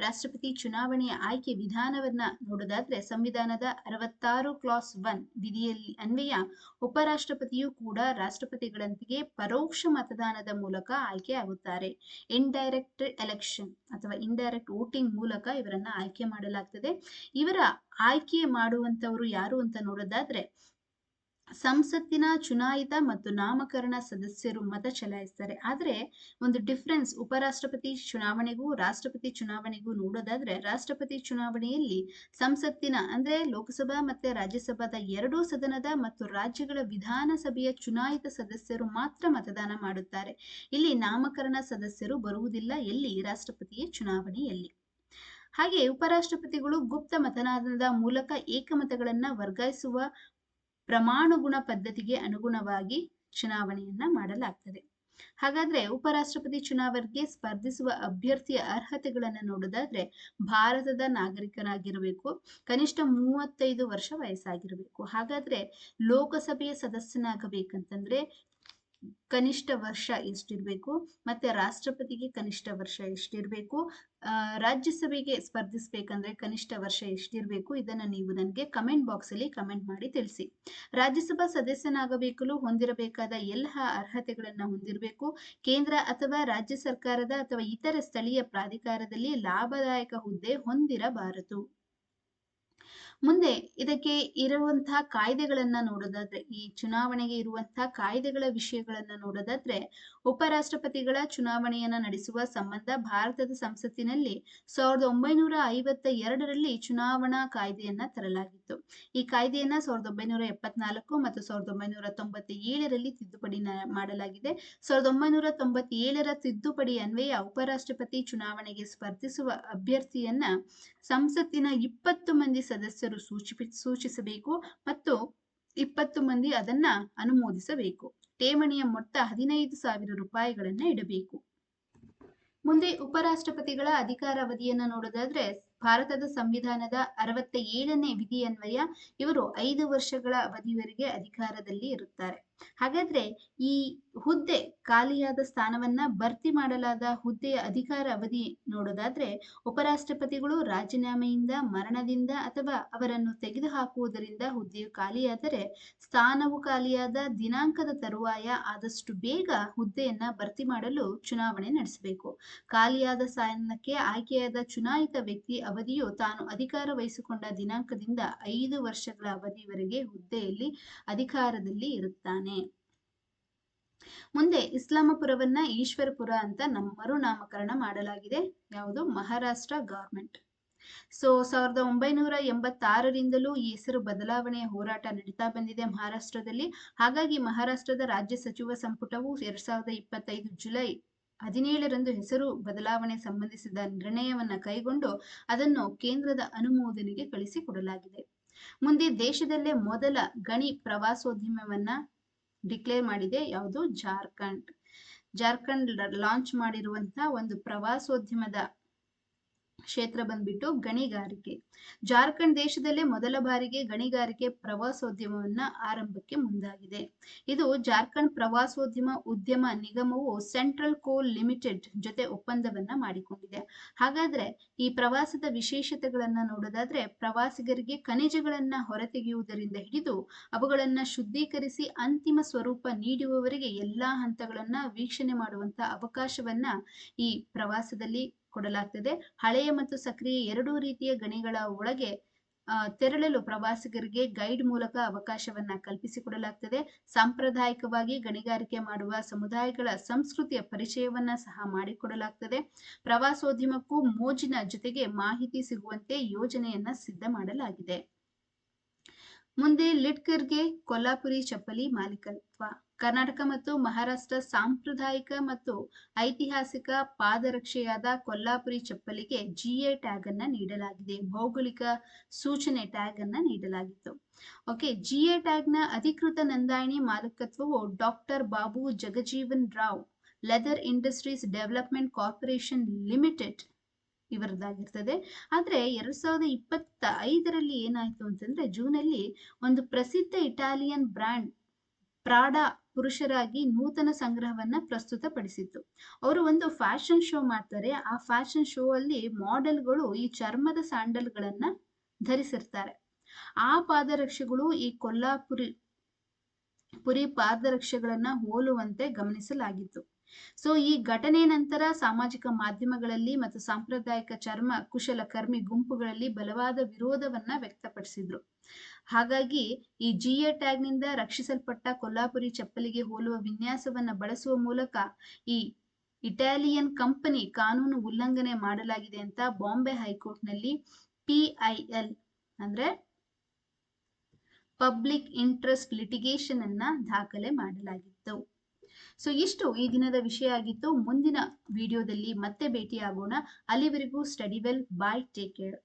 ರಾಷ್ಟ್ರಪತಿ ಚುನಾವಣೆಯ ಆಯ್ಕೆ ವಿಧಾನವನ್ನ ನೋಡೋದಾದ್ರೆ ಸಂವಿಧಾನದ ಅರವತ್ತಾರು ಕ್ಲಾಸ್ ಒನ್ ವಿಧಿಯಲ್ಲಿ ಅನ್ವಯ, ಉಪರಾಷ್ಟ್ರಪತಿಯು ಕೂಡ ರಾಷ್ಟ್ರಪತಿಗಳಂತೆಯೇ ಪರೋಕ್ಷ ಮತದಾನದ ಮೂಲಕ ಆಯ್ಕೆ ಆಗುತ್ತಾರೆ. ಇಂಡೈರೆಕ್ಟ್ ಎಲೆಕ್ಷನ್ ಅಥವಾ ಇಂಡೈರೆಕ್ಟ್ ವೋಟಿಂಗ್ ಮೂಲಕ ಇವರನ್ನ ಆಯ್ಕೆ ಮಾಡಲಾಗ್ತದೆ. ಇವರ ಆಯ್ಕೆ ಮಾಡುವಂತವರು ಯಾರು ಅಂತ ನೋಡೋದಾದ್ರೆ ಸಂಸತ್ತಿನ ಚುನಾಯಿತ ಮತ್ತು ನಾಮಕರಣ ಸದಸ್ಯರು ಮತ ಚಲಾಯಿಸ್ತಾರೆ. ಆದ್ರೆ ಒಂದು ಡಿಫ್ರೆನ್ಸ್ ಉಪರಾಷ್ಟ್ರಪತಿ ಚುನಾವಣೆಗೂ ರಾಷ್ಟ್ರಪತಿ ಚುನಾವಣೆಗೂ ನೋಡೋದಾದ್ರೆ ರಾಷ್ಟ್ರಪತಿ ಚುನಾವಣೆಯಲ್ಲಿ ಸಂಸತ್ತಿನ ಅಂದ್ರೆ ಲೋಕಸಭಾ ಮತ್ತೆ ರಾಜ್ಯಸಭಾದ ಎರಡೂ ಸದನದ ಮತ್ತು ರಾಜ್ಯಗಳ ವಿಧಾನಸಭೆಯ ಚುನಾಯಿತ ಸದಸ್ಯರು ಮಾತ್ರ ಮತದಾನ ಮಾಡುತ್ತಾರೆ. ಇಲ್ಲಿ ನಾಮಕರಣ ಸದಸ್ಯರು ಬರುವುದಿಲ್ಲ ಎಲ್ಲಿ? ರಾಷ್ಟ್ರಪತಿಯ ಚುನಾವಣೆಯಲ್ಲಿ. ಹಾಗೆ ಉಪರಾಷ್ಟ್ರಪತಿಗಳು ಗುಪ್ತ ಮತದಾನದ ಮೂಲಕ ಏಕಮತಗಳನ್ನ ವರ್ಗಾಯಿಸುವ ಪ್ರಮಾಣಗುಣ ಪದ್ಧತಿಗೆ ಅನುಗುಣವಾಗಿ ಚುನಾವಣೆಯನ್ನ ಮಾಡಲಾಗ್ತದೆ. ಹಾಗಾದ್ರೆ ಉಪರಾಷ್ಟ್ರಪತಿ ಚುನಾವಣೆಗೆ ಸ್ಪರ್ಧಿಸುವ ಅಭ್ಯರ್ಥಿಯ ಅರ್ಹತೆಗಳನ್ನ ನೋಡೋದಾದ್ರೆ ಭಾರತದ ನಾಗರಿಕನಾಗಿರಬೇಕು, ಕನಿಷ್ಠ ಮೂವತ್ತೈದು ವರ್ಷ ವಯಸ್ಸಾಗಿರಬೇಕು. ಹಾಗಾದ್ರೆ ಲೋಕಸಭೆಯ ಸದಸ್ಯನಾಗಬೇಕಂತಂದ್ರೆ ಕನಿಷ್ಠ ವರ್ಷ ಎಷ್ಟಿರ್ಬೇಕು, ಮತ್ತೆ ರಾಷ್ಟ್ರಪತಿಗೆ ಕನಿಷ್ಠ ವರ್ಷ ಎಷ್ಟಿರ್ಬೇಕು ರಾಜ್ಯಸಭೆಗೆ ಸ್ಪರ್ಧಿಸ್ಬೇಕಂದ್ರೆ ಕನಿಷ್ಠ ವರ್ಷ ಎಷ್ಟಿರ್ಬೇಕು, ಇದನ್ನ ನೀವು ನನಗೆ ಕಮೆಂಟ್ ಬಾಕ್ಸ್ ಅಲ್ಲಿ ಕಮೆಂಟ್ ಮಾಡಿ ತಿಳಿಸಿ. ರಾಜ್ಯಸಭಾ ಸದಸ್ಯನಾಗಬೇಕಲು ಹೊಂದಿರಬೇಕಾದ ಎಲ್ಲ ಅರ್ಹತೆಗಳನ್ನ ಹೊಂದಿರಬೇಕು. ಕೇಂದ್ರ ಅಥವಾ ರಾಜ್ಯ ಸರ್ಕಾರದ ಅಥವಾ ಇತರ ಸ್ಥಳೀಯ ಪ್ರಾಧಿಕಾರದಲ್ಲಿ ಲಾಭದಾಯಕ ಹುದ್ದೆ ಹೊಂದಿರಬಾರದು. ಮುಂದೆ ಇದಕ್ಕೆ ಇರುವಂತಹ ಕಾಯ್ದೆಗಳನ್ನ ನೋಡೋದಾದ್ರೆ, ಈ ಚುನಾವಣೆಗೆ ಇರುವಂತಹ ಕಾಯ್ದೆಗಳ ವಿಷಯಗಳನ್ನ ನೋಡೋದಾದ್ರೆ, ಉಪರಾಷ್ಟ್ರಪತಿಗಳ ಚುನಾವಣೆಯನ್ನ ನಡೆಸುವ ಸಂಬಂಧ ಭಾರತದ ಸಂಸತ್ತಿನಲ್ಲಿ ಸಾವಿರದ ಒಂಬೈನೂರ ಐವತ್ತ ಎರಡರಲ್ಲಿ ಚುನಾವಣಾ ಕಾಯ್ದೆಯನ್ನ ತರಲಾಗಿತ್ತು ಈ ಕಾಯ್ದೆಯನ್ನ ಸಾವಿರದ ಒಂಬೈನೂರ ಎಪ್ಪತ್ನಾಲ್ಕು ಮತ್ತು ಸಾವಿರದ ಒಂಬೈನೂರ ತೊಂಬತ್ತ ಏಳರಲ್ಲಿ ತಿದ್ದುಪಡಿ ಮಾಡಲಾಗಿದೆ. ಸಾವಿರದ ಒಂಬೈನೂರ ತೊಂಬತ್ತೇಳರ ತಿದ್ದುಪಡಿ ಅನ್ವಯ ಉಪರಾಷ್ಟ್ರಪತಿ ಚುನಾವಣೆಗೆ ಸ್ಪರ್ಧಿಸುವ ಅಭ್ಯರ್ಥಿಯನ್ನ ಸಂಸತ್ತಿನ ಇಪ್ಪತ್ತು ಮಂದಿ ಸದಸ್ಯರು ಸೂಚಿ ಸೂಚಿಸಬೇಕು ಮತ್ತು ಇಪ್ಪತ್ತು ಮಂದಿ ಅದನ್ನ ಅನುಮೋದಿಸಬೇಕು. ಠೇವಣಿಯ ಮೊತ್ತ ಹದಿನೈದು ಸಾವಿರ ರೂಪಾಯಿಗಳನ್ನ ಇಡಬೇಕು. ಮುಂದೆ ಉಪರಾಷ್ಟ್ರಪತಿಗಳ ಅಧಿಕಾರಾವಧಿಯನ್ನು ನೋಡೋದಾದ್ರೆ ಭಾರತದ ಸಂವಿಧಾನದ ಅರವತ್ತ ಏಳನೇ ವಿಧಿಯನ್ವಯ ಇವರು ಐದು ವರ್ಷಗಳ ಅವಧಿವರೆಗೆ ಅಧಿಕಾರದಲ್ಲಿ ಇರುತ್ತಾರೆ. ಹಾಗಾದ್ರೆ ಈ ಹುದ್ದೆ ಖಾಲಿಯಾದ ಸ್ಥಾನವನ್ನ ಭರ್ತಿ ಮಾಡಲಾದ ಹುದ್ದೆಯ ಅಧಿಕಾರ ಅವಧಿ ನೋಡೋದಾದ್ರೆ ಉಪರಾಷ್ಟ್ರಪತಿಗಳು ರಾಜೀನಾಮೆಯಿಂದ, ಮರಣದಿಂದ ಅಥವಾ ಅವರನ್ನು ತೆಗೆದುಹಾಕುವುದರಿಂದ ಹುದ್ದೆಯು ಖಾಲಿಯಾದರೆ ಸ್ಥಾನವು ಖಾಲಿಯಾದ ದಿನಾಂಕದ ತರುವಾಯ ಆದಷ್ಟು ಬೇಗ ಹುದ್ದೆಯನ್ನ ಭರ್ತಿ ಮಾಡಲು ಚುನಾವಣೆ ನಡೆಸಬೇಕು. ಖಾಲಿಯಾದ ಸ್ಥಾನಕ್ಕೆ ಆಯ್ಕೆಯಾದ ಚುನಾಯಿತ ವ್ಯಕ್ತಿ ಅವಧಿಯು ತಾನು ಅಧಿಕಾರ ವಹಿಸಿಕೊಂಡ ದಿನಾಂಕದಿಂದ ಐದು ವರ್ಷಗಳ ಅವಧಿವರೆಗೆ ಹುದ್ದೆಯಲ್ಲಿ ಅಧಿಕಾರದಲ್ಲಿ ಇರುತ್ತಾನೆ. ಮುಂದೆ ಇಸ್ಲಾಮಪುರವನ್ನ ಈಶ್ವರಪುರ ಅಂತ ನಮ್ಮ ಮರುನಾಮಕರಣ ಮಾಡಲಾಗಿದೆ. ಯಾವುದು? ಮಹಾರಾಷ್ಟ್ರ ಗವರ್ಮೆಂಟ್ ಸೊ, ಸಾವಿರದ ಒಂಬೈನೂರ ಎಂಬತ್ತಾರರಿಂದಲೂ ಈ ಹೆಸರು ಬದಲಾವಣೆಯ ಹೋರಾಟ ನಡೀತಾ ಬಂದಿದೆ ಮಹಾರಾಷ್ಟ್ರದಲ್ಲಿ. ಹಾಗಾಗಿ ಮಹಾರಾಷ್ಟ್ರದ ರಾಜ್ಯ ಸಚಿವ ಸಂಪುಟವು ಎರಡ್ ಸಾವಿರದ ಇಪ್ಪತ್ತೈದು ಜುಲೈ ಹದಿನೇಳರಂದು ಹೆಸರು ಬದಲಾವಣೆ ಸಂಬಂಧಿಸಿದ ನಿರ್ಣಯವನ್ನ ಕೈಗೊಂಡು ಅದನ್ನು ಕೇಂದ್ರದ ಅನುಮೋದನೆಗೆ ಕಳಿಸಿಕೊಡಲಾಗಿದೆ. ಮುಂದೆ ದೇಶದಲ್ಲೇ ಮೊದಲ ಗಣಿ ಪ್ರವಾಸೋದ್ಯಮವನ್ನ ಡಿಕ್ಲೇರ್ ಮಾಡಿದೆ ಯಾವುದು ಜಾರ್ಖಂಡ್. ಜಾರ್ಖಂಡ್ ಲಾಂಚ್ ಮಾಡಿರುವಂತಹ ಒಂದು ಪ್ರವಾಸೋದ್ಯಮದ ಕ್ಷೇತ್ರ ಬಂದ್ಬಿಟ್ಟು ಗಣಿಗಾರಿಕೆ. ಜಾರ್ಖಂಡ್ ದೇಶದಲ್ಲೇ ಮೊದಲ ಬಾರಿಗೆ ಗಣಿಗಾರಿಕೆ ಪ್ರವಾಸೋದ್ಯಮವನ್ನ ಆರಂಭಕ್ಕೆ ಮುಂದಾಗಿದೆ. ಇದು ಜಾರ್ಖಂಡ್ ಪ್ರವಾಸೋದ್ಯಮ ಉದ್ಯಮ ನಿಗಮವು ಸೆಂಟ್ರಲ್ ಕೋಲ್ ಲಿಮಿಟೆಡ್ ಜೊತೆ ಒಪ್ಪಂದವನ್ನ ಮಾಡಿಕೊಂಡಿದೆ. ಹಾಗಾದ್ರೆ ಈ ಪ್ರವಾಸದ ವಿಶೇಷತೆಗಳನ್ನ ನೋಡೋದಾದ್ರೆ ಪ್ರವಾಸಿಗರಿಗೆ ಖನಿಜಗಳನ್ನ ಹೊರತೆಗೆಯುವುದರಿಂದ ಹಿಡಿದು ಅವುಗಳನ್ನ ಶುದ್ಧೀಕರಿಸಿ ಅಂತಿಮ ಸ್ವರೂಪ ನೀಡುವವರೆಗೆ ಎಲ್ಲಾ ಹಂತಗಳನ್ನ ವೀಕ್ಷಣೆ ಮಾಡುವಂತ ಅವಕಾಶವನ್ನ ಈ ಪ್ರವಾಸದಲ್ಲಿ ಕೊಡಲಾಗ್ತದೆ. ಹಳೆಯ ಮತ್ತು ಸಕ್ರಿಯ ಎರಡೂ ರೀತಿಯ ಗಣಿಗಳ ಒಳಗೆ ತೆರಳಲು ಪ್ರವಾಸಿಗರಿಗೆ ಗೈಡ್ ಮೂಲಕ ಅವಕಾಶವನ್ನ ಕಲ್ಪಿಸಿಕೊಡಲಾಗ್ತದೆ. ಸಾಂಪ್ರದಾಯಿಕವಾಗಿ ಗಣಿಗಾರಿಕೆ ಮಾಡುವ ಸಮುದಾಯಗಳ ಸಂಸ್ಕೃತಿಯ ಪರಿಚಯವನ್ನ ಸಹ ಮಾಡಿಕೊಡಲಾಗ್ತದೆ. ಪ್ರವಾಸೋದ್ಯಮಕ್ಕೂ ಮೋಜಿನ ಜೊತೆಗೆ ಮಾಹಿತಿ ಸಿಗುವಂತೆ ಯೋಜನೆಯನ್ನ ಸಿದ್ಧ ಮಾಡಲಾಗಿದೆ. ಮುಂದೆ ಲಿಟ್ಕರ್ಗೆ ಕೊಲ್ಲಾಪುರಿ ಚಪ್ಪಲಿ ಮಾಲೀಕತ್ವ ಕರ್ನಾಟಕ ಮತ್ತು ಮಹಾರಾಷ್ಟ್ರ ಸಾಂಪ್ರದಾಯಿಕ ಮತ್ತು ಐತಿಹಾಸಿಕ ಪಾದರಕ್ಷೆಯಾದ ಕೊಲ್ಲಾಪುರಿ ಚಪ್ಪಲಿಗೆ ಜಿಎ ಟ್ಯಾಗ್ ಅನ್ನ ನೀಡಲಾಗಿದೆ. ಭೌಗೋಳಿಕ ಸೂಚನೆ ಟ್ಯಾಗ್ ಅನ್ನ ನೀಡಲಾಗಿತ್ತು. ಓಕೆ ಜಿಎ ಟ್ಯಾಗ್ನ ಅಧಿಕೃತ ನೋಂದಣಿ ಮಾಲಕತ್ವವು doctor Babu Jagjivan Rao leather industries development corporation limited ಇವರದಾಗಿರ್ತದೆ ಆದ್ರೆ ಎರಡ್ ಸಾವಿರದ ಇಪ್ಪತ್ತ ಐದರಲ್ಲಿ ಏನಾಯ್ತು ಅಂತಂದ್ರೆ ಜೂನ್ ಅಲ್ಲಿ ಒಂದು ಪ್ರಸಿದ್ಧ ಇಟಾಲಿಯನ್ ಬ್ರ್ಯಾಂಡ್ ಪ್ರಾಡಾ ಪುರುಷರಾಗಿ ನೂತನ ಸಂಗ್ರಹವನ್ನ ಪ್ರಸ್ತುತಪಡಿಸಿತ್ತು. ಅವರು ಒಂದು ಫ್ಯಾಷನ್ ಶೋ ಮಾಡ್ತಾರೆ. ಆ ಫ್ಯಾಷನ್ ಶೋ ಅಲ್ಲಿ ಮಾಡೆಲ್ಗಳು ಈ ಚರ್ಮದ ಸ್ಯಾಂಡಲ್ಗಳನ್ನ ಧರಿಸಿರ್ತಾರೆ. ಆ ಪಾದರಕ್ಷೆಗಳು ಈ ಕೊಲ್ಲಾಪುರಿ, ಪುರಿ ಪಾದರಕ್ಷೆಗಳನ್ನ ಹೋಲುವಂತೆ ಗಮನಿಸಲಾಗಿತ್ತು. ಸೊ, ಈ ಘಟನೆ ನಂತರ ಸಾಮಾಜಿಕ ಮಾಧ್ಯಮಗಳಲ್ಲಿ ಮತ್ತು ಸಾಂಪ್ರದಾಯಿಕ ಚರ್ಮ ಕುಶಲಕರ್ಮಿ ಗುಂಪುಗಳಲ್ಲಿ ಬಲವಾದ ವಿರೋಧವನ್ನ ವ್ಯಕ್ತಪಡಿಸಿದ್ರು. ಹಾಗಾಗಿ ಈ ಜಿಎ ಟ್ಯಾಗ್ನಿಂದ ರಕ್ಷಿಸಲ್ಪಟ್ಟ ಕೊಲ್ಲಾಪುರಿ ಚಪ್ಪಲಿಗೆ ಹೋಲುವ ವಿನ್ಯಾಸವನ್ನ ಬಳಸುವ ಮೂಲಕ ಈ ಇಟಾಲಿಯನ್ ಕಂಪನಿ ಕಾನೂನು ಉಲ್ಲಂಘನೆ ಮಾಡಲಾಗಿದೆ ಅಂತ ಬಾಂಬೆ ಹೈಕೋರ್ಟ್ನಲ್ಲಿ ಪಿಐಎಲ್ ಅಂದ್ರೆ ಪಬ್ಲಿಕ್ ಇಂಟ್ರೆಸ್ಟ್ ಲಿಟಿಗೇಷನ್ ಅನ್ನ ದಾಖಲೆ ಮಾಡಲಾಗಿತ್ತು. ಸೊ ಇಷ್ಟು ಈ ದಿನದ ವಿಷಯ ಆಗಿತ್ತು. ಮುಂದಿನ ವಿಡಿಯೋದಲ್ಲಿ ಮತ್ತೆ ಭೇಟಿಯಾಗೋಣ. ಅಲ್ಲಿವರೆಗೂ study well, bye, take care.